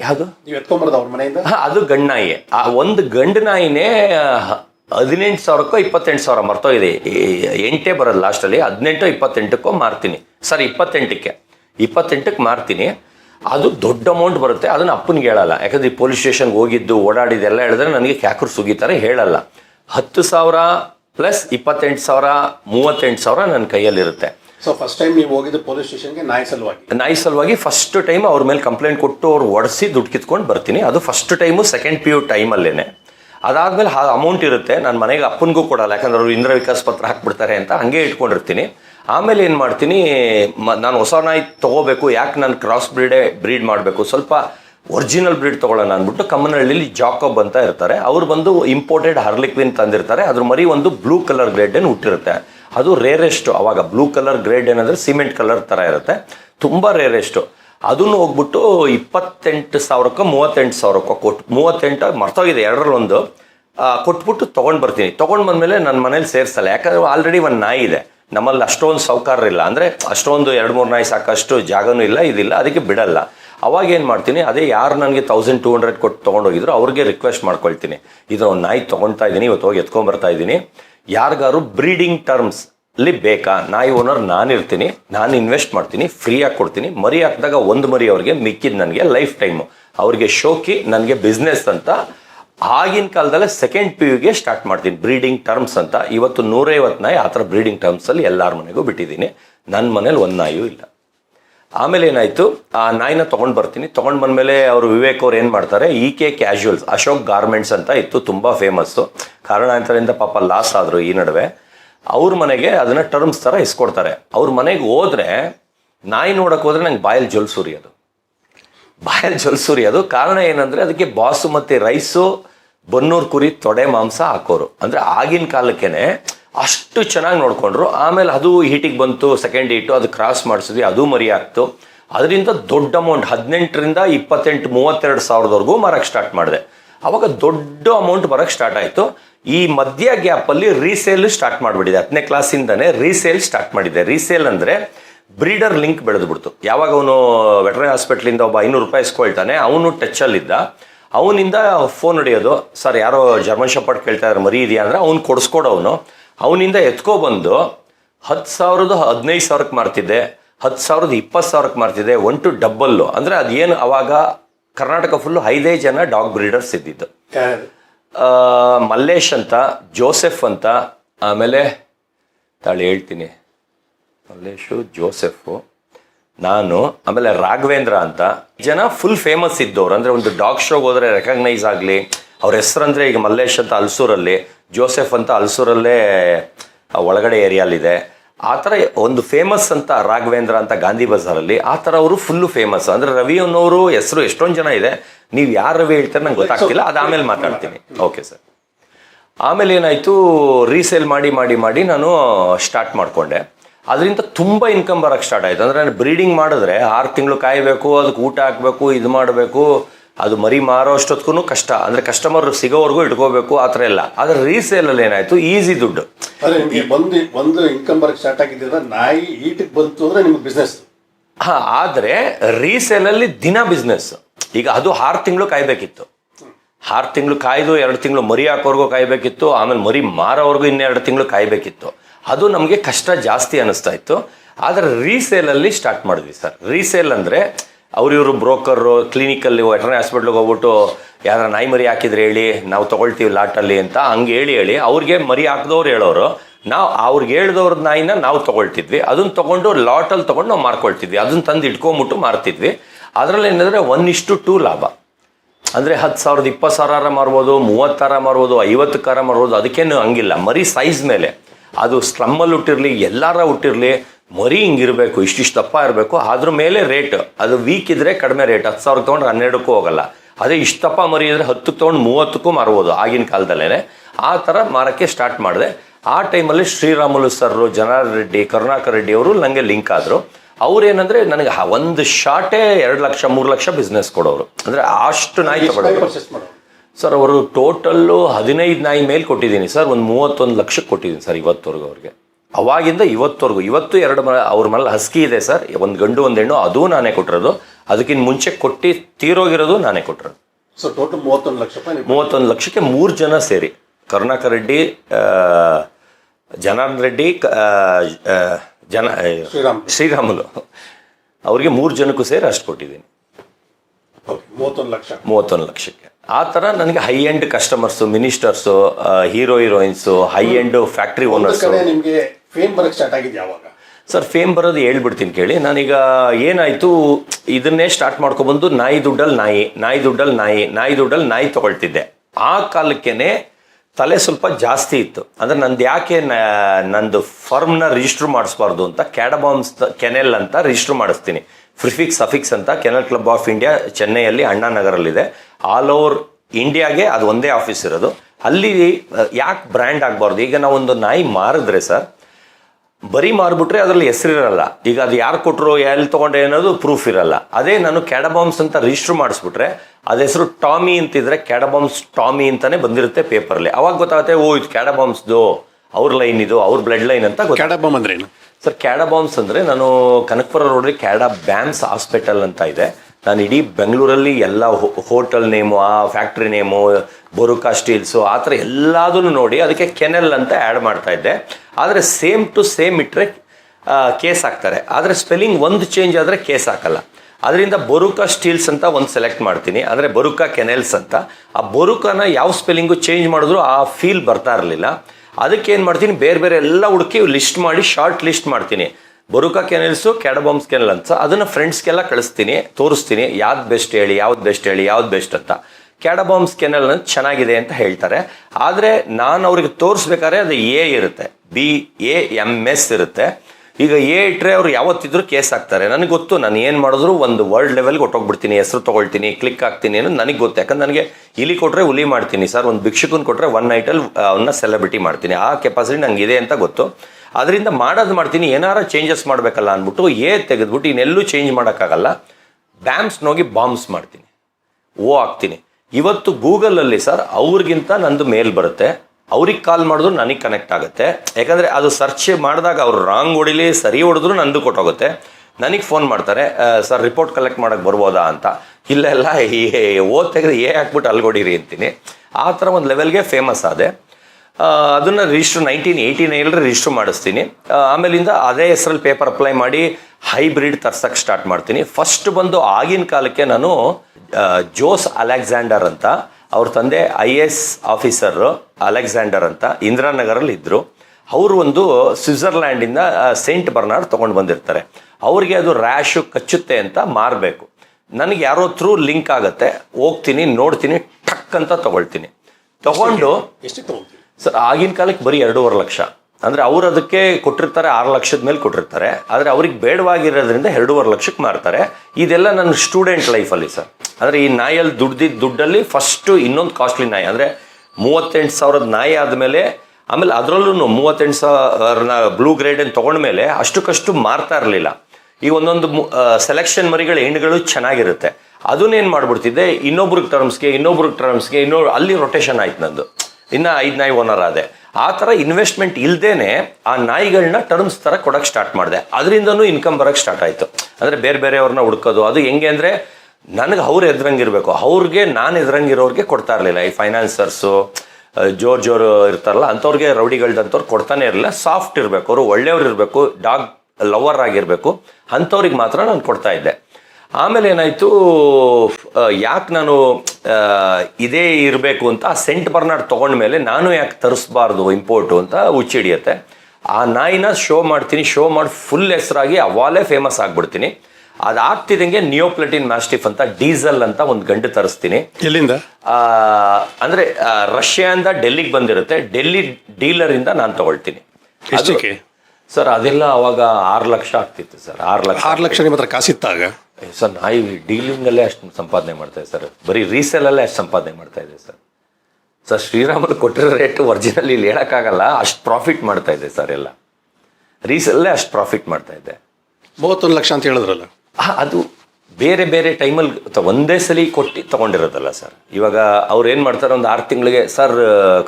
ಯಾವುದು? ನೀವು ಎತ್ಕೊಂಬರೋದು ಅವ್ರ ಮನೆಯಿಂದ? ಹಾ, ಅದು ಗಂಡು ನಾಯಿ ಆ ಒಂದು ಗಂಡು ನಾಯಿನೇ ಹದಿನೆಂಟು ಸಾವಿರಕ್ಕೋ ಇಪ್ಪತ್ತೆಂಟು ಸಾವಿರ ಮರ್ತೋಗಿದೆ ಎಂಟೇ ಬರೋದು ಲಾಸ್ಟಲ್ಲಿ ಹದಿನೆಂಟು ಇಪ್ಪತ್ತೆಂಟಕ್ಕೋ ಮಾರ್ತೀನಿ. ಸರಿ ಇಪ್ಪತ್ತೆಂಟಕ್ಕೆ. ಇಪ್ಪತ್ತೆಂಟಕ್ಕೆ ಮಾರ್ತೀನಿ. ಅದು ದೊಡ್ಡ ಅಮೌಂಟ್ ಬರುತ್ತೆ ಅದನ್ನ ಅಪ್ಪನಿಗೆ ಹೇಳಲ್ಲ. ಯಾಕಂದ್ರೆ ಈ ಪೊಲೀಸ್ ಸ್ಟೇಷನ್ಗೆ ಹೋಗಿದ್ದು ಓಡಾಡಿದ್ದೆಲ್ಲ ಹೇಳಿದ್ರೆ ನನಗೆ ಕ್ಯಾಕರು ಸುಗಿತಾರೆ ಹೇಳಲ್ಲ. ಹತ್ತು ಸಾವಿರ ಪ್ಲಸ್ ಇಪ್ಪತ್ತೆಂಟು ಸಾವಿರ ಮೂವತ್ತೆಂಟು ಸಾವಿರ ನನ್ನ ಕೈಯಲ್ಲಿರುತ್ತೆ. ಸೊ ಫಸ್ಟ್ ಟೈಮ್ ನೀವು ಹೋಗಿದ್ದು ಪೊಲೀಸ್ ಸ್ಟೇಷನ್ಗೆ ನಾಯಿ ಸಲುವಾಗಿ? ನಾಯಿ ಸಲುವಾಗಿ ಫಸ್ಟ್ ಟೈಮ್ ಅವ್ರ ಮೇಲೆ ಕಂಪ್ಲೇಂಟ್ ಕೊಟ್ಟು ಅವ್ರು ಒಡಿಸಿ ದುಡ್ಡು ಕಿತ್ಕೊಂಡು ಬರ್ತೀನಿ. ಅದು first time second P U ಟೈಮಲ್ಲೇನೆ ಅದಾದ್ಮೇಲೆ ಆ ಅಮೌಂಟ್ ಇರುತ್ತೆ. ನಾನು ಮನೆಗೆ ಅಪ್ಪನಿಗೂ ಕೊಡಲ್ಲ ಯಾಕಂದ್ರೆ ಅವರು ಇಂದ್ರ ವಿಕಾಸ್ ಪತ್ರ ಹಾಕ್ಬಿಡ್ತಾರೆ ಅಂತ ಹಂಗೆ ಇಟ್ಕೊಂಡಿರ್ತೀನಿ. ಆಮೇಲೆ ಏನು ಮಾಡ್ತೀನಿ ನಾನು ಹೊಸ ನಾಯಿ ತೊಗೋಬೇಕು, ಯಾಕೆ ನಾನು ಕ್ರಾಸ್ ಬ್ರೀಡೇ ಬ್ರೀಡ್ ಮಾಡಬೇಕು, ಸ್ವಲ್ಪ ಒರಿಜಿನಲ್ ಬ್ರೀಡ್ ತೊಗೊಳ್ಳೋಣ ಅಂದ್ಬಿಟ್ಟು ಕಮ್ಮನಹಳ್ಳಿಲಿ ಜಾಕಬ್ ಅಂತ ಇರ್ತಾರೆ. ಅವ್ರು ಬಂದು ಇಂಪೋರ್ಟೆಡ್ ಹರ್ಲಿಕ್ವಿನ್ ತಂದಿರ್ತಾರೆ. ಅದ್ರ ಮರಿ ಒಂದು ಬ್ಲೂ ಕಲರ್ ಗ್ರೇಡ್ ಏನು ಹುಟ್ಟಿರುತ್ತೆ. ಅದು ರೇರೆಸ್ಟು ಅವಾಗ ಬ್ಲೂ ಕಲರ್ ಗ್ರೇಡ್ ಏನಂದರೆ ಸಿಮೆಂಟ್ ಕಲರ್ ಥರ ಇರುತ್ತೆ. ತುಂಬ ರೇರೆಸ್ಟು ಅದನ್ನು ಹೋಗ್ಬಿಟ್ಟು ಇಪ್ಪತ್ತೆಂಟು ಸಾವಿರಕ್ಕೋ ಮೂವತ್ತೆಂಟು ಸಾವಿರಕ್ಕೋ ಕೊಟ್ಟು ಮೂವತ್ತೆಂಟು ಮರ್ತೋಗಿದೆ ಎರಡರಲ್ಲೊಂದು. ಕೊಟ್ಬಿಟ್ಟು ತೊಗೊಂಡು ಬರ್ತೀನಿ. ತೊಗೊಂಡು ಬಂದಮೇಲೆ ನನ್ನ ಮನೇಲಿ ಸೇರಿಸಲ್ಲ. ಯಾಕಂದ್ರೆ ಆಲ್ರೆಡಿ ಒಂದು ನಾಯಿ ಇದೆ. ನಮ್ಮಲ್ಲಿ ಅಷ್ಟೊಂದು ಸೌಕಾರ ಇಲ್ಲ. ಅಂದರೆ ಅಷ್ಟೊಂದು ಎರಡು ಮೂರು ನಾಯಿ ಸಾಕಷ್ಟು ಜಾಗನೂ ಇಲ್ಲ, ಇದಿಲ್ಲ, ಅದಕ್ಕೆ ಬಿಡಲ್ಲ. ಅವಾಗ ಏನು ಮಾಡ್ತೀನಿ, ಅದೇ ಯಾರು ನನಗೆ ತೌಸಂಡ್ ಟೂ ಹಂಡ್ರೆಡ್ ಕೊಟ್ಟು ತೊಗೊಂಡೋಗಿದ್ರು ಅವ್ರಿಗೆ ರಿಕ್ವೆಸ್ಟ್ ಮಾಡ್ಕೊಳ್ತೀನಿ. ಇದು ನಾಯಿ ತೊಗೊಳ್ತಾ ಇದ್ದೀನಿ ಇವತ್ತು ಹೋಗಿ ಎತ್ಕೊಂಡ್ಬರ್ತಾ ಇದ್ದೀನಿ ಯಾರಿಗಾರು ಬ್ರೀಡಿಂಗ್ ಟರ್ಮ್ಸ್ ಅಲ್ಲಿ ಬೇಕಾ, ನಾಯಿ ಓನರ್ ನಾನಿರ್ತೀನಿ, ನಾನು ಇನ್ವೆಸ್ಟ್ ಮಾಡ್ತೀನಿ ಫ್ರೀಯಾಗಿ ಕೊಡ್ತೀನಿ. ಮರಿ ಹಾಕಿದಾಗ ಒಂದು ಮರಿ ಅವ್ರಿಗೆ ಮಿಕ್ಕಿದ ನನಗೆ ಲೈಫ್ ಟೈಮು ಅವ್ರಿಗೆ ಶೋಕಿ, ನನಗೆ ಬಿಸ್ನೆಸ್ ಅಂತ ಆಗಿನ ಕಾಲದಲ್ಲೇ ಸೆಕೆಂಡ್ ಪಿ ಯುಗೆ ಸ್ಟಾರ್ಟ್ ಮಾಡ್ತೀನಿ. ಬ್ರೀಡಿಂಗ್ ಟರ್ಮ್ಸ್ ಅಂತ. ಇವತ್ತು ನೂರೈವತ್ತು ನಾಯಿ ಆ ಥರ ಬ್ರೀಡಿಂಗ್ ಟರ್ಮ್ಸಲ್ಲಿ ಎಲ್ಲರ ಮನೆಗೂ ಬಿಟ್ಟಿದ್ದೀನಿ. ನನ್ನ ಮನೇಲಿ ಒಂದು ನಾಯಿಯೂ ಇಲ್ಲ. ಆಮೇಲೆ ಏನಾಯಿತು? ಆ ನಾಯಿನ ತೊಗೊಂಡು ಬರ್ತೀನಿ. ತೊಗೊಂಡು ಬಂದಮೇಲೆ ಅವರು ವಿವೇಕ್ ಅವ್ರು ಏನು ಮಾಡ್ತಾರೆ? E K casuals Ashok garments ಅಂತ ಇತ್ತು, ತುಂಬ ಫೇಮಸ್ಸು ಕಾರಣಾಂತರದಿಂದ ಪಾಪ ಲಾಸ್ ಆದರು ಈ ನಡುವೆ. ಅವ್ರ ಮನೆಗೆ ಅದನ್ನು ಟರ್ಮ್ಸ್ ಥರ ಇಸ್ಕೊಡ್ತಾರೆ. ಅವ್ರ ಮನೆಗೆ ಹೋದರೆ, ನಾಯಿ ನೋಡೋಕೆ ಹೋದರೆ ನಂಗೆ ಬಾಯಲ್ಲಿ ಜೊಲ್ ಸುರಿಯೋದು ಬಾಯಲ್ಲಿ ಜೊಲ್ ಸುರಿಯೋದು ಕಾರಣ ಏನಂದರೆ, ಅದಕ್ಕೆ ಬಾಸುಮತಿ ರೈಸು ಬನ್ನೂರು ಕುರಿ ತೊಡೆ ಮಾಂಸ ಹಾಕೋರು. ಅಂದ್ರೆ ಆಗಿನ ಕಾಲಕ್ಕೇನೆ ಅಷ್ಟು ಚೆನ್ನಾಗಿ ನೋಡಿಕೊಂಡ್ರು. ಆಮೇಲೆ ಅದು ಹೀಟಿಗೆ ಬಂತು ಸೆಕೆಂಡ್ ಹೀಟು ಅದು ಕ್ರಾಸ್ ಮಾಡಿಸಿದ್ವಿ, ಅದು ಮರಿ ಆಗ್ತು. ಅದರಿಂದ ದೊಡ್ಡ ಅಮೌಂಟ್ ಹದಿನೆಂಟರಿಂದ ಇಪ್ಪತ್ತೆಂಟು, ಮೂವತ್ತೆರಡು ಸಾವಿರದವರೆಗೂ ಮಾರಕ್ಕೆ ಸ್ಟಾರ್ಟ್ ಮಾಡಿದೆ. ಅವಾಗ ದೊಡ್ಡ ಅಮೌಂಟ್ ಬರಕ್ಕೆ ಸ್ಟಾರ್ಟ್ ಆಯಿತು. ಈ ಮಧ್ಯ ಗ್ಯಾಪಲ್ಲಿ ರೀಸೇಲ್ ಸ್ಟಾರ್ಟ್ ಮಾಡಿಬಿಟ್ಟಿದೆ. ಹತ್ತನೇ ಕ್ಲಾಸಿಂದನೇ ರೀಸೇಲ್ ಸ್ಟಾರ್ಟ್ ಮಾಡಿದೆ. ರೀಸೇಲ್ ಅಂದರೆ ಬ್ರೀಡರ್ ಲಿಂಕ್ ಬೆಳೆದ್ಬಿಡ್ತು. ಯಾವಾಗ ಅವನು ವೆಟರ್ನರಿ ಹಾಸ್ಪಿಟ್ಲಿಂದ ಒಬ್ಬ ಐನೂರು ರೂಪಾಯಿ ಇಸ್ಕೊಳ್ತಾನೆ, ಅವನು ಟಚ್ಚಲ್ಲಿದ್ದ ಅವನಿಂದ ಫೋನ್ ಹೊಡೆಯೋದು ಸರ್ ಯಾರೋ ಜರ್ಮನ್ ಶಪಾಟ್ ಕೇಳ್ತಾ ಇದ್ದಾರೆ ಮರಿ ಇದೆಯಾ? ಅಂದರೆ ಅವ್ನು ಕೊಡಿಸ್ಕೊಡೋನು ಅವನಿಂದ ಎತ್ಕೊಬಂದು ಹತ್ತು ಸಾವಿರದ ಹದಿನೈದು ಸಾವಿರಕ್ಕೆ ಮಾರ್ತಿದ್ದೆ ಹತ್ತು ಸಾವಿರದ ಇಪ್ಪತ್ತು ಸಾವಿರಕ್ಕೆ ಮಾರ್ತಿದ್ದೆ ಒನ್ ಟು ಡಬ್ಬಲ್ಲು ಅಂದರೆ ಅದೇನು ಅವಾಗ ಕರ್ನಾಟಕ ಫುಲ್ಲು ಐದೇ ಜನ ಡಾಗ್ ಬ್ರೀಡರ್ಸ್ ಇದ್ದಿದ್ದು? ಮಲ್ಲೇಶ್ ಅಂತ ಜೋಸೆಫ್ ಅಂತ ಆಮೇಲೆ ತಾಳಿ ಹೇಳ್ತೀನಿ. ಮಲ್ಲೇಶು ಜೋಸೆಫು. ನಾನು, ಆಮೇಲೆ ರಾಘವೇಂದ್ರ ಅಂತ ಜನ ಫುಲ್ ಫೇಮಸ್ ಇದ್ದವ್ರು. ಅಂದ್ರೆ ಒಂದು ಡಾಗ್ ಶೋಗೆ ಹೋದರೆ ರೆಕಗ್ನೈಸ್ ಆಗಲಿ, ಅವ್ರ ಹೆಸರಂದ್ರೆ ಈಗ ಮಲ್ಲೇಶ್ ಅಂತ ಅಲ್ಸೂರಲ್ಲಿ, ಜೋಸೆಫ್ ಅಂತ ಅಲ್ಸೂರಲ್ಲೇ ಒಳಗಡೆ ಏರಿಯಾಲಿದೆ ಆ ಥರ ಒಂದು ಫೇಮಸ್ ಅಂತ ರಾಘವೇಂದ್ರ ಅಂತ ಗಾಂಧಿ ಬಜಾರಲ್ಲಿ, ಆ ಥರ ಅವರು ಫುಲ್ಲು ಫೇಮಸ್ ಅಂದ್ರೆ ರವಿ ಅನ್ನೋರು ಹೆಸರು ಎಷ್ಟೊಂದು ಜನ ಇದೆ, ನೀವು ಯಾರು ರವಿ ಹೇಳ್ತಾರೆ ನಂಗೆ ಗೊತ್ತಾಗ್ತಿಲ್ಲ, ಅದು ಆಮೇಲೆ ಮಾತಾಡ್ತೀನಿ. ಓಕೆ ಸರ್ ಆಮೇಲೆ ಏನಾಯಿತು ರೀಸೇಲ್ ಮಾಡಿ ಮಾಡಿ ಮಾಡಿ ನಾನು ಸ್ಟಾರ್ಟ್ ಮಾಡಿಕೊಂಡೆ. ಅದರಿಂದ ತುಂಬ ಇನ್ಕಮ್ ಬರೋಕ್ಕೆ ಸ್ಟಾರ್ಟ್ ಆಯಿತು. ಅಂದರೆ ನಾನು ಬ್ರೀಡಿಂಗ್ ಮಾಡಿದ್ರೆ ಆರು ತಿಂಗಳು ಕಾಯಬೇಕು ಅದಕ್ಕೆ ಊಟ ಹಾಕಬೇಕು ಇದು ಮಾಡಬೇಕು ಅದು ಮರಿ ಮಾರೋ ಅಷ್ಟೊತ್ತಿಗೂ ಕಷ್ಟ. ಅಂದರೆ ಕಸ್ಟಮರ್ ಸಿಗೋವರೆಗೂ ಇಟ್ಕೋಬೇಕು ಆ ಥರ ಎಲ್ಲ. ಆದರೆ ರೀಸೇಲಲ್ಲಿ ಏನಾಯಿತು? ಈಸಿ ದುಡ್ಡು. ಅಂದ್ರೆ ನಿಮಗೆ ಬಂದು ಒಂದು ಇನ್ಕಮ್ ಬರಕ್ಕೆ ಸ್ಟಾರ್ಟ್ ಆಗಿದ್ದಿದ್ರೆ ನಾಯಿ ಈಟಿಗೆ ಬಂತು ಅಂದರೆ ನಿಮ್ಗೆ ಬಿಸ್ನೆಸ್ ಹಾಂ ಆದರೆ ರೀಸೇಲಲ್ಲಿ ದಿನ ಬಿಸ್ನೆಸ್ ಈಗ ಅದು ಆರು ತಿಂಗಳು ಕಾಯಬೇಕಿತ್ತು. ಆರು ತಿಂಗಳು ಕಾಯ್ದು ಎರಡು ತಿಂಗಳು ಮರಿ ಹಾಕೋವರೆಗೂ ಕಾಯಬೇಕಿತ್ತು. ಆಮೇಲೆ ಮರಿ ಮಾರೋವರೆಗೂ ಇನ್ನೆರಡು ತಿಂಗಳು ಕಾಯ್ಬೇಕಿತ್ತು. ಅದು ನಮಗೆ ಕಷ್ಟ ಜಾಸ್ತಿ ಅನಿಸ್ತಾ ಇತ್ತು. ಆದರೆ ರೀಸೇಲಲ್ಲಿ ಸ್ಟಾರ್ಟ್ ಮಾಡಿದ್ವಿ ಸರ್. ರೀಸೇಲ್ ಅಂದರೆ ಅವರಿವರು ಬ್ರೋಕರು ಕ್ಲಿನಿಕಲ್ಲಿ ವೆಟರ್ನರಿ ಹಾಸ್ಪಿಟ್ಲಿಗೆ ಹೋಗ್ಬಿಟ್ಟು ಯಾರ ನಾಯಿ ಮರಿ ಹಾಕಿದ್ರೆ ಹೇಳಿ, ನಾವು ತೊಗೊಳ್ತೀವಿ ಲಾಟಲ್ಲಿ ಅಂತ ಹಂಗೆ ಹೇಳಿ ಹೇಳಿ ಅವ್ರಿಗೆ ಮರಿ ಹಾಕಿದವ್ರು ಹೇಳೋರು. ನಾವು ಅವ್ರಿಗೆ ಹೇಳ್ದವ್ರ ನಾಯಿನ ನಾವು ತೊಗೊಳ್ತಿದ್ವಿ. ಅದನ್ನ ತೊಗೊಂಡು ಲಾಟಲ್ಲಿ ತೊಗೊಂಡು ನಾವು ಮಾರ್ಕೊಳ್ತಿದ್ವಿ. ಅದನ್ನ ತಂದು ಇಟ್ಕೊಂಬಿಟ್ಟು ಮಾರ್ತಿದ್ವಿ. ಅದರಲ್ಲಿ ಏನಂದರೆ ಒನ್ ಇಷ್ಟು ಟೂ ಲಾಭ. ಅಂದರೆ ಹತ್ತು ಸಾವಿರದ ಇಪ್ಪತ್ತು ಸಾವಿರ ಮಾರ್ಬೋದು, ಮೂವತ್ತಾರ ಮಾರ್ಬೋದು ಐವತ್ತು ಕಾರ ಮಾರ್ಬೋದು, ಅದಕ್ಕೇನು ಹಂಗಿಲ್ಲ. ಮರಿ ಸೈಜ್ ಮೇಲೆ. ಅದು ಸ್ಲಮ್ಮಲ್ಲಿ ಹುಟ್ಟಿರಲಿ ಎಲ್ಲಾರ ಹುಟ್ಟಿರಲಿ ಮರಿ ಹಿಂಗಿರಬೇಕು ಇಷ್ಟಿಷ್ಟು ದಪ್ಪ ಇರಬೇಕು ಅದ್ರ ಮೇಲೆ ರೇಟ್. ಅದು ವೀಕ್ ಇದ್ದರೆ ಕಡಿಮೆ ರೇಟ್ ಹತ್ತು ಸಾವಿರ ತೊಗೊಂಡ್ರೆ ಹನ್ನೆರಡಕ್ಕೂ ಹೋಗಲ್ಲ. ಅದೇ ಇಷ್ಟು ದಪ್ಪ ಮರಿ ಇದ್ದರೆ ಹತ್ತಕ್ಕೆ ತೊಗೊಂಡು ಮೂವತ್ತಕ್ಕೂ ಮಾರ್ಬೋದು ಆಗಿನ ಕಾಲದಲ್ಲೇ ಆ ಥರ ಮಾರೋಕ್ಕೆ ಸ್ಟಾರ್ಟ್ ಮಾಡಿದೆ. ಆ ಟೈಮಲ್ಲಿ ಶ್ರೀರಾಮುಲು ಸರ್ರು ಜನಾರ್ ರೆಡ್ಡಿ ಕರುಣಾಕರ್ ರೆಡ್ಡಿ ಅವರು ನನಗೆ ಲಿಂಕ್ ಆದರು. ಅವ್ರೇನಂದ್ರೆ ನನಗೆ ಒಂದು ಶಾರ್ಟೇ ಎರಡು ಲಕ್ಷ ಮೂರು ಲಕ್ಷ ಬಿಸ್ನೆಸ್ ಕೊಡೋರು. ಅಂದರೆ ಅಷ್ಟು ನಾಯಿ ಮಾಡೋರು? ಸರ್ ಅವರು ಟೋಟಲ್ಲು ಹದಿನೈದು ನಾಯಿ ಮೇಲೆ ಕೊಟ್ಟಿದ್ದೀನಿ ಸರ್ ಒಂದು ಮೂವತ್ತೊಂದು ಲಕ್ಷಕ್ಕೆ ಕೊಟ್ಟಿದ್ದೀನಿ ಸರ್ ಇವತ್ತವರೆಗೂ ಅವ್ರಿಗೆ. ಅವಾಗಿಂದ ಇವತ್ತವರೆಗೂ ಇವತ್ತು ಎರಡು ಮ ಅವ್ರ ಮನೇಲಿ ಹಸ್ಕಿ ಇದೆ ಸರ್ ಒಂದು ಗಂಡು ಒಂದು ಹೆಣ್ಣು ಅದೂ ನಾನೇ ಕೊಟ್ಟಿರೋದು. ಅದಕ್ಕಿಂತ ಮುಂಚೆ ಕೊಟ್ಟು ತೀರೋಗಿರೋದು ನಾನೇ ಕೊಟ್ಟಿರೋದು. ಸೊ ಟೋಟಲ್ ಮೂವತ್ತೊಂದು ಲಕ್ಷ ರೂಪಾಯಿ ಮೂವತ್ತೊಂದು ಲಕ್ಷಕ್ಕೆ ಮೂರು ಜನ ಸೇರಿ ಕರುಣಾಕರ್ ರೆಡ್ಡಿ ಜನಾರ್ದನ್ ರೆಡ್ಡಿ ಜನ ಶ್ರೀರಾಮ್. ಶ್ರೀರಾಮುಲು. ಅವ್ರಿಗೆ ಮೂರು ಜನಕ್ಕೂ ಸೇರಿ ಅಷ್ಟು ಕೊಟ್ಟಿದ್ದೀನಿ. ಮೂವತ್ತೊಂದು ಲಕ್ಷ. ಮೂವತ್ತೊಂದು ಲಕ್ಷಕ್ಕೆ. ಆ ಥರ ನನಗೆ high end customers ministers hero heroines high end factory owners ನಿಮಗೆ ಫೇಮ್ ಬರಕ್ಕೆ ಸ್ಟಾರ್ಟ್ ಆಗಿದ್ದು ಯಾವಾಗ ಸರ್ ಫೇಮ್ ಬರೋದು ಹೇಳ್ಬಿಡ್ತೀನಿ ಕೇಳಿ. ನಾನೀಗ ಏನಾಯಿತು ಇದನ್ನೇ ಸ್ಟಾರ್ಟ್ ಮಾಡ್ಕೊಬಂದು ನಾಯಿ ದುಡ್ಡಲ್ಲಿ ನಾಯಿ ನಾಯಿ ದುಡ್ಡಲ್ಲಿ ನಾಯಿ ನಾಯಿ ದುಡ್ಡಲ್ಲಿ ನಾಯಿ ತಗೊಳ್ತಿದ್ದೆ. ಆ ಕಾಲಕ್ಕೇನೆ ತಲೆ ಸ್ವಲ್ಪ ಜಾಸ್ತಿ ಇತ್ತು. ಅಂದ್ರೆ ನಂದು ಯಾಕೆ ನಂದು ಫರ್ಮ್ನ ರಿಜಿಸ್ಟರ್ ಮಾಡಿಸ್ಬಾರ್ದು ಅಂತ ಕ್ಯಾಡಬಾಮ್ಸ್ ಕೆನೆಲ್ ಅಂತ ರಿಜಿಸ್ಟರ್ ಮಾಡಿಸ್ತೀನಿ. ಫ್ರಿಫಿಕ್ಸ್ ಸಫಿಕ್ಸ್ ಅಂತ ಕೆನಲ್ ಕ್ಲಬ್ ಆಫ್ ಇಂಡಿಯಾ ಚೆನ್ನೈಯಲ್ಲಿ ಅಣ್ಣಾನಗರಲ್ಲಿದೆ ಆಲ್ ಓವರ್ ಇಂಡಿಯಾಗೆ ಅದು ಒಂದೇ ಆಫೀಸ್ ಇರೋದು. ಅಲ್ಲಿ ಯಾಕೆ ಬ್ರ್ಯಾಂಡ್ ಆಗಬಾರ್ದು? ಈಗ ನಾವು ಒಂದು ನಾಯಿ ಮಾರಿದ್ರೆ ಸರ್, ಬರೀ ಮಾರ್ಬಿಟ್ರೆ ಅದರಲ್ಲಿ ಹೆಸರಿರಲ್ಲ. ಈಗ ಅದು ಯಾರು ಕೊಟ್ಟರು ಎಲ್ಲಿ ತೊಗೊಂಡೆ ಅನ್ನೋದು ಪ್ರೂಫ್ ಇರಲ್ಲ. ಅದೇ ನಾನು ಕ್ಯಾಡಬಾಮ್ಸ್ ಅಂತ ರಿಜಿಸ್ಟರ್ ಮಾಡಿಸ್ಬಿಟ್ರೆ, ಅದ ಹೆಸರು ಟಾಮಿ ಅಂತಿದ್ರೆ ಕ್ಯಾಡಬಾಮ್ಸ್ ಟಾಮಿ ಅಂತಾನೆ ಬಂದಿರುತ್ತೆ ಪೇಪರ್ಲಿ ಅವಾಗ ಗೊತ್ತಾಗುತ್ತೆ, ಓ, ಇದು ಕ್ಯಾಡಬಾಮ್ಸ್ದು ಅವ್ರ ಲೈನ್ ಇದು, ಅವ್ರ ಬ್ಲಡ್ ಲೈನ್ ಅಂತ ಕ್ಯಾಡಬಾಮ್ ಅಂದ್ರೆ ಸರ್, ಕ್ಯಾಡಾ ಕ್ಯಾಡಬಾಮ್ಸ್ ಅಂದರೆ ನಾನು ಕನಕಪುರ ರೋಡ್ರಿ ಕ್ಯಾಡಾ ಬ್ಯಾಮ್ಸ್ ಹಾಸ್ಪಿಟಲ್ ಅಂತ ಇದೆ. ನಾನು ಇಡೀ ಬೆಂಗಳೂರಲ್ಲಿ ಎಲ್ಲ ಹೋಟೆಲ್ ನೇಮು, ಆ ಫ್ಯಾಕ್ಟ್ರಿ ನೇಮು, ಬೊರುಕಾ ಸ್ಟೀಲ್ಸು, ಆ ಥರ ಎಲ್ಲದನ್ನು ನೋಡಿ ಅದಕ್ಕೆ ಕೆನೆಲ್ ಅಂತ ಆ್ಯಡ್ ಮಾಡ್ತಾ ಇದ್ದೆ. ಆದರೆ ಸೇಮ್ ಟು ಸೇಮ್ ಇಟ್ಟರೆ ಕೇಸ್ ಹಾಕ್ತಾರೆ. ಆದರೆ ಸ್ಪೆಲ್ಲಿಂಗ್ ಒಂದು ಚೇಂಜ್ ಆದರೆ ಕೇಸ್ ಹಾಕಲ್ಲ. ಅದರಿಂದ ಬೊರುಕಾ ಸ್ಟೀಲ್ಸ್ ಅಂತ ಒಂದು ಸೆಲೆಕ್ಟ್ ಮಾಡ್ತೀನಿ. ಅಂದರೆ ಬೊರುಕಾ ಕೆನೆಲ್ಸ್ ಅಂತ. ಆ ಬೊರುಕಾನ ಯಾವ ಸ್ಪೆಲ್ಲಿಂಗು ಚೇಂಜ್ ಮಾಡಿದ್ರು ಆ ಫೀಲ್ ಬರ್ತಾ ಇರಲಿಲ್ಲ. ಅದಕ್ಕೆ ಏನು ಮಾಡ್ತೀನಿ ಬೇರೆ ಬೇರೆ ಎಲ್ಲ ಹುಡುಕಿ ಲಿಸ್ಟ್ ಮಾಡಿ ಶಾರ್ಟ್ ಲಿಸ್ಟ್ ಮಾಡ್ತೀನಿ. ಬರುಕಾ ಕೆನಲ್ಸು ಕ್ಯಾಡಬಾಮ್ಸ್ ಕೆನಲ್ ಅಂತ. ಅದನ್ನು ಫ್ರೆಂಡ್ಸ್ಗೆಲ್ಲ ಕಳಿಸ್ತೀನಿ, ತೋರಿಸ್ತೀನಿ, ಯಾವ್ದು ಬೆಸ್ಟ್ ಹೇಳಿ, ಯಾವ್ದು ಬೆಸ್ಟ್ ಹೇಳಿ, ಯಾವ್ದು ಬೆಸ್ಟ್ ಅಂತ. ಕ್ಯಾಡಬಾಮ್ಸ್ ಕೆನಲ್ ಚೆನ್ನಾಗಿದೆ ಅಂತ ಹೇಳ್ತಾರೆ. ಆದರೆ ನಾನು ಅವ್ರಿಗೆ ತೋರಿಸ್ಬೇಕಾದ್ರೆ ಅದು ಎ ಇರುತ್ತೆ. ಬಿ ಎ ಎಂ ಎಸ್ ಇರುತ್ತೆ. ಈಗ ಎ ಇಟ್ಟರೆ ಅವ್ರು ಯಾವತ್ತಿದ್ರು ಕೇಸ್ ಹಾಕ್ತಾರೆ. ನನಗೆ ಗೊತ್ತು, ನಾನು ಏನು ಮಾಡಿದ್ರು ಒಂದು ವರ್ಲ್ಡ್ ಲೆವೆಲ್ಗೆ ಹೊಟ್ಟೋಗ್ಬಿಡ್ತೀನಿ ಹೆಸರು ತೊಗೊಳ್ತೀನಿ ಕ್ಲಿಕ್ ಆಗ್ತೀನಿ ಅನ್ನೋದು ನನಗೆ ಗೊತ್ತು. ಯಾಕಂದ್ರೆ ನನಗೆ ಇಲಿ ಕೊಟ್ಟರೆ ಹುಲಿ ಮಾಡ್ತೀನಿ ಸರ್. ಒಂದು ಭಿಕ್ಷುಕನ್ ಕೊಟ್ಟರೆ ಒನ್ ನೈಟಲ್ಲಿ ಅವನ್ನ ಸೆಲೆಬ್ರಿಟಿ ಮಾಡ್ತೀನಿ. ಆ ಕೆಪಾಸಿಟಿ ನಂಗೆ ಇದೆ ಅಂತ ಗೊತ್ತು. ಅದರಿಂದ ಮಾಡೋದು ಮಾಡ್ತೀನಿ. ಏನಾರ ಚೇಂಜಸ್ ಮಾಡಬೇಕಲ್ಲ ಅಂದ್ಬಿಟ್ಟು ಏ ತೆಗೆದ್ಬಿಟ್ಟು ಇನ್ನೆಲ್ಲೂ ಚೇಂಜ್ ಮಾಡೋಕ್ಕಾಗಲ್ಲ. ಬ್ಯಾಮ್ಸ್ನೋಗಿ ಬಾಂಬ್ಸ್ ಮಾಡ್ತೀನಿ. ಓ ಹಾಕ್ತೀನಿ. ಇವತ್ತು ಗೂಗಲಲ್ಲಿ ಸರ್, ಅವ್ರಿಗಿಂತ ನಂದು ಮೇಲ್ ಬರುತ್ತೆ. ಅವ್ರಿಗೆ ಕಾಲ್ ಮಾಡಿದ್ರು ನನಗೆ ಕನೆಕ್ಟ್ ಆಗುತ್ತೆ. ಯಾಕಂದರೆ ಅದು ಸರ್ಚ್ ಮಾಡಿದಾಗ ಅವ್ರು ರಾಂಗ್ ಹೊಡಿಲಿ, ಸರಿ ಹೊಡೆದ್ರು ನಂದು ಕೊಟ್ಟೋಗುತ್ತೆ ನನಗೆ ಫೋನ್ ಮಾಡ್ತಾರೆ ಸರ್ ರಿಪೋರ್ಟ್ ಕಲೆಕ್ಟ್ ಮಾಡೋಕ್ಕೆ ಬರ್ಬೋದಾ ಅಂತ. ಇಲ್ಲೆಲ್ಲ ಇಲ್ಲ ಈ ಓ ತೆಗೆದು ಏ ಹಾಕ್ಬಿಟ್ಟು ಅಲ್ಗೊಡಿರಿ ಅಂತೀನಿ. ಆ ಥರ ಒಂದು ಲೆವೆಲ್ಗೆ ಫೇಮಸ್ ಆದೆ. ಅದನ್ನ ರಿಜಿಸ್ಟರ್ ನೈನ್ಟೀನ್ ಏಯ್ಟಿ ನೈನಲ್ಲಿ ರಿಜಿಸ್ಟರ್ ಮಾಡಿಸ್ತೀನಿ. ಆಮೇಲಿಂದ ಅದೇ ಹೆಸರಲ್ಲಿ ಪೇಪರ್ ಅಪ್ಲೈ ಮಾಡಿ ಹೈಬ್ರಿಡ್ ತರ್ಸಕ್ಕೆ ಸ್ಟಾರ್ಟ್ ಮಾಡ್ತೀನಿ. ಫಸ್ಟ್ ಬಂದು ಆಗಿನ ಕಾಲಕ್ಕೆ ನಾನು ಜೋಸ್ ಅಲೆಕ್ಸಾಂಡರ್ ಅಂತ ಅವ್ರ ತಂದೆ ಐ ಎಸ್ ಆಫೀಸರು ಅಲೆಕ್ಸಾಂಡರ್ ಅಂತ ಇಂದಿರಾನಗರಲ್ಲಿ ಇದ್ದರು ಅವರು ಒಂದು ಸ್ವಿಟ್ಜರ್ಲ್ಯಾಂಡಿಂದ ಸೇಂಟ್ ಬರ್ನಾರ್ಡ್ ತೊಗೊಂಡು ಬಂದಿರ್ತಾರೆ. ಅವ್ರಿಗೆ ಅದು ರ್ಯಾಶು ಕಚ್ಚುತ್ತೆ ಅಂತ ಮಾರಬೇಕು. ನನಗೆ ಯಾರೋ ಥ್ರೂ ಲಿಂಕ್ ಆಗುತ್ತೆ. ಹೋಗ್ತೀನಿ ನೋಡ್ತೀನಿ ಟಕ್ ಅಂತ ತೊಗೊಳ್ತೀನಿ. ತಗೊಂಡು ಸರ್ ಆಗಿನ ಕಾಲಕ್ಕೆ ಬರೀ ಎರಡೂವರೆ ಲಕ್ಷ. ಅಂದರೆ ಅವ್ರು ಅದಕ್ಕೆ ಕೊಟ್ಟಿರ್ತಾರೆ ಆರು ಲಕ್ಷದ ಮೇಲೆ ಕೊಟ್ಟಿರ್ತಾರೆ. ಆದರೆ ಅವ್ರಿಗೆ ಬೇಡವಾಗಿರೋದ್ರಿಂದ ಎರಡೂವರೆ ಲಕ್ಷಕ್ಕೆ ಮಾರ್ತಾರೆ. ಇದೆಲ್ಲ ನನ್ನ ಸ್ಟೂಡೆಂಟ್ ಲೈಫಲ್ಲಿ ಸರ್. ಅಂದರೆ ಈ ನಾಯಲ್ಲಿ ದುಡ್ದಿದ್ದ ದುಡ್ಡಲ್ಲಿ ಫಸ್ಟು ಇನ್ನೊಂದು ಕಾಸ್ಟ್ಲಿ ನಾಯಿ. ಅಂದರೆ ಮೂವತ್ತೆಂಟು ಸಾವಿರದ ನಾಯಿ ಆದಮೇಲೆ, ಆಮೇಲೆ ಅದರಲ್ಲೂ ಮೂವತ್ತೆಂಟು ಸಾವಿರ ಬ್ಲೂ ಗ್ರೇಡನ್ನು ತೊಗೊಂಡ್ಮೇಲೆ ಅಷ್ಟಕ್ಕಷ್ಟು ಮಾರ್ತಾ ಇರಲಿಲ್ಲ. ಈ ಒಂದೊಂದು ಸೆಲೆಕ್ಷನ್ ಮರಿಗಳ ಹೆಣ್ಣುಗಳು ಚೆನ್ನಾಗಿರುತ್ತೆ. ಅದನ್ನೇನು ಮಾಡ್ಬಿಡ್ತಿದ್ದೆ? ಇನ್ನೊಬ್ರಿಗೆ ಟರ್ಮ್ಸ್ಗೆ ಇನ್ನೊಬ್ರಿಗೆ ಟರ್ಮ್ಸ್ಗೆ ಇನ್ನೊ, ಅಲ್ಲಿ ರೊಟೇಷನ್ ಆಯ್ತು ನಂದು. ಇನ್ನು ಐದು ನಾಯಿ ಓನರ್ ಆದೆ. ಆ ಥರ ಇನ್ವೆಸ್ಟ್ಮೆಂಟ್ ಇಲ್ಲದೇನೆ ಆ ನಾಯಿಗಳನ್ನ ಟರ್ಮ್ಸ್ ಥರ ಕೊಡೋಕ್ಕೆ ಸ್ಟಾರ್ಟ್ ಮಾಡಿದೆ. ಅದರಿಂದನೂ ಇನ್ಕಮ್ ಬರೋಕ್ಕೆ ಸ್ಟಾರ್ಟ್ ಆಯಿತು. ಅಂದರೆ ಬೇರೆ ಬೇರೆಯವ್ರನ್ನ ಹುಡ್ಕೋದು, ಅದು ಹೆಂಗೆ ಅಂದರೆ ನನಗೆ ಅವ್ರು ಎದ್ರಂಗಿರ್ಬೇಕು ಅವ್ರಿಗೆ ನಾನು ಎದ್ರಂಗಿರೋರಿಗೆ ಕೊಡ್ತಾ ಇರಲಿಲ್ಲ. ಈ ಫೈನಾನ್ಸರ್ಸು ಜೋರ್ ಜೋರು ಇರ್ತಾರಲ್ಲ, ಅಂಥವ್ರಿಗೆ ರೌಡಿಗಳ್ದಂಥವ್ರು ಕೊಡ್ತಾನೆ ಇರಲಿಲ್ಲ. ಸಾಫ್ಟ್ ಇರಬೇಕು. ಅವರು ಒಳ್ಳೆಯವ್ರು ಇರಬೇಕು. ಡಾಗ್ ಲವರ್ ಆಗಿರಬೇಕು. ಅಂಥವ್ರಿಗೆ ಮಾತ್ರ ನಾನು ಕೊಡ್ತಾ ಇದ್ದೆ. ಆಮೇಲೆ ಏನಾಯಿತು ಯಾಕೆ ನಾನು ಇದೇ ಇರಬೇಕು ಅಂತ ಆ ಸೆಂಟ್ ಬರ್ನಾಡ್ ತೊಗೊಂಡ್ಮೇಲೆ ನಾನು ಯಾಕೆ ತರಿಸ್ಬಾರ್ದು ಇಂಪೋರ್ಟು ಅಂತ ಹುಚ್ಚಿಡಿಯತ್ತೆ ಆ ನಾಯಿನ ಶೋ ಮಾಡ್ತೀನಿ. ಶೋ ಮಾಡಿ ಫುಲ್ ಹೆಸರಾಗಿ ಅವಾಲೇ ಫೇಮಸ್ ಆಗ್ಬಿಡ್ತೀನಿ. ಅದಾಗ್ತಿದ್ದಂಗೆ ನಿಯೋಪ್ಲಟಿನ್ ಮ್ಯಾಸ್ಟಿಫ್ ಅಂತ ಡೀಸೆಲ್ ಅಂತ ಒಂದು ಗಂಡು ತರಿಸ್ತೀನಿ. ಎಲ್ಲಿಂದ? ಆ, ಅಂದ್ರೆ ರಷ್ಯಾದಿಂದ ಡೆಲ್ಲಿಗೆ ಬಂದಿರುತ್ತೆ. ಡೆಲ್ಲಿ ಡೀಲರ್ ಇಂದ ನಾನು ತಗೊಳ್ತೀನಿ. ಸರ್ ಅದೆಲ್ಲ ಅವಾಗ ಆರು ಲಕ್ಷ ಆಗ್ತಿತ್ತು ಸರ್. ಆರು ಲಕ್ಷ ಆರು ಲಕ್ಷ ನಿಮ್ಮ ಹತ್ರ ಕಾಸಿತ್ತಾಗ? ಸರ್ ನಾಯಿ ಡೀಲಿಂಗಲ್ಲೇ ಅಷ್ಟು ಸಂಪಾದನೆ ಮಾಡ್ತಾ ಇದೆ ಸರ್. ಬರೀ ರೀಸೇಲಲ್ಲೇ ಅಷ್ಟು ಸಂಪಾದನೆ ಮಾಡ್ತಾ ಇದೆ ಸರ್. ಸರ್ ಶ್ರೀರಾಮಲ್ಲಿ ಕೊಟ್ಟಿರೋ ರೇಟ್ ಒರಿಜಿನಲ್ ಇಲ್ಲಿ ಹೇಳೋಕ್ಕಾಗಲ್ಲ. ಅಷ್ಟು ಪ್ರಾಫಿಟ್ ಮಾಡ್ತಾ ಇದೆ ಸರ್ ಎಲ್ಲ. ರೀಸೆಲ್ಲೇ ಅಷ್ಟು ಪ್ರಾಫಿಟ್ ಮಾಡ್ತಾ ಇದೆ. ಮೂವತ್ತೊಂದು ಲಕ್ಷ ಅಂತ ಹೇಳಿದ್ರಲ್ಲ? ಅದು ಬೇರೆ ಬೇರೆ ಟೈಮಲ್ಲಿ ಒಂದೇ ಸಲ ಕೊಟ್ಟು ತಗೊಂಡಿರೋದಲ್ಲ ಸರ್. ಇವಾಗ ಅವ್ರು ಏನು ಮಾಡ್ತಾರೆ, ಒಂದು ಆರು ತಿಂಗಳಿಗೆ, ಸರ್,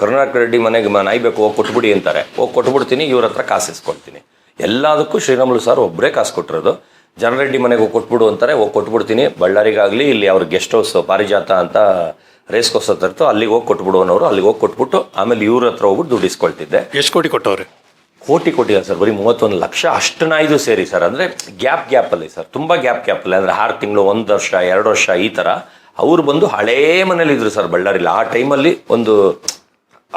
ಕರುಣಾಕರ್ ರೆಡ್ಡಿ ಮನೆಗೆ ನಾಯಿ ಬೇಕು ಹೋಗಿ ಕೊಟ್ಬಿಡಿ ಅಂತಾರೆ. ಹೋಗಿ ಕೊಟ್ಬಿಡ್ತೀನಿ, ಇವ್ರ ಹತ್ರ ಕಾಸು ಇಸ್ಕೊಳ್ತೀನಿ ಎಲ್ಲದಕ್ಕೂ ಶ್ರೀರಾಮುಲು ಸರ್ ಒಬ್ಬರೇ ಕಾಸು ಕೊಟ್ಟಿರೋದು. ಜನರೆಡ್ಡಿ ಮನೆಗೆ ಹೋಗಿ ಕೊಟ್ಬಿಡು ಅಂತಾರೆ, ಹೋಗಿ ಕೊಟ್ಬಿಡ್ತೀನಿ. ಬಳ್ಳಾರಿಗಾಗಲಿ, ಇಲ್ಲಿ ಅವ್ರ ಗೆಸ್ಟ್ ಹೌಸ್ ಪಾರಿಜಾತ ಅಂತ ರೇಸ್ ಕೋಸ್ ಹತ್ತಿರ ಅಲ್ಲಿಗೆ ಹೋಗಿ ಕೊಟ್ಬಿಡು ಅನ್ನೋರು, ಅಲ್ಲಿಗೆ ಹೋಗಿ ಕೊಟ್ಬಿಟ್ಟು ಆಮೇಲೆ ಇವ್ರ ಹತ್ರ ಹೋಗ್ಬಿಟ್ಟು ದುಡ್ಡು ಇಸ್ಕೊಳ್ತಿದ್ದೆ. ಎಷ್ಟು ಕೋಟಿ ಕೊಟ್ಟವ್ರೆ? ಕೋಟಿ ಕೋಟಿ ಸರ್ ಬರೀ ಮೂವತ್ತೊಂದು ಲಕ್ಷ ಅಷ್ಟು ನಾಯ್ದು ಸೇರಿ ಸರ್. ಅಂದರೆ ಗ್ಯಾಪ್ ಗ್ಯಾಪಲ್ಲಿ ಸರ್ ತುಂಬ ಗ್ಯಾಪ್ ಗ್ಯಾಪಲ್ಲಿ. ಅಂದರೆ ಆರು ತಿಂಗಳು ಒಂದು ವರ್ಷ ಎರಡು ವರ್ಷ ಈ ಥರ ಅವ್ರು ಬಂದು ಹಳೇ ಮನೇಲಿ ಇದ್ರು ಸರ್ ಬಳ್ಳಾರಿಲಿ. ಆ ಟೈಮಲ್ಲಿ ಒಂದು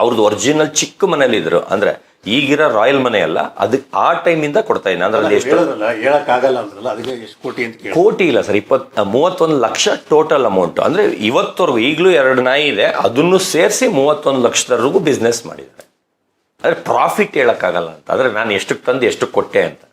ಅವ್ರದ್ದು ಒರಿಜಿನಲ್ ಚಿಕ್ಕ ಮನೇಲಿ ಇದ್ರು. ಅಂದರೆ ಈಗಿರೋ ರಾಯಲ್ ಮನೆ ಅಲ್ಲ ಅದಕ್ಕೆ ಆ ಟೈಮಿಂದ ಕೊಡ್ತಾ ಇದ್ದೀನಿ ಅಂದ್ರೆ ಅಲ್ಲಿ ಎಷ್ಟು ಅಂತ ಕೋಟಿ ಇಲ್ಲ ಸರ್ ಇಪ್ಪತ್ ಮೂವತ್ತೊಂದು ಲಕ್ಷ ಟೋಟಲ್ ಅಮೌಂಟ್ ಅಂದ್ರೆ ಇವತ್ತವರೆಗೂ ಈಗಲೂ ಎರಡು ನಾಯಿ ಇದೆ ಅದನ್ನು ಸೇರಿಸಿ ಮೂವತ್ತೊಂದು ಲಕ್ಷದವರೆಗೂ ಬಿಸ್ನೆಸ್ ಮಾಡಿದ್ದಾರೆ. ಅಂದರೆ ಪ್ರಾಫಿಟ್ ಹೇಳೋಕ್ಕಾಗಲ್ಲ ಅಂತ. ಅಂದರೆ ನಾನು ಎಷ್ಟಕ್ಕೆ ತಂದು ಎಷ್ಟಕ್ಕೆ ಕೊಟ್ಟೆ ಅಂತ.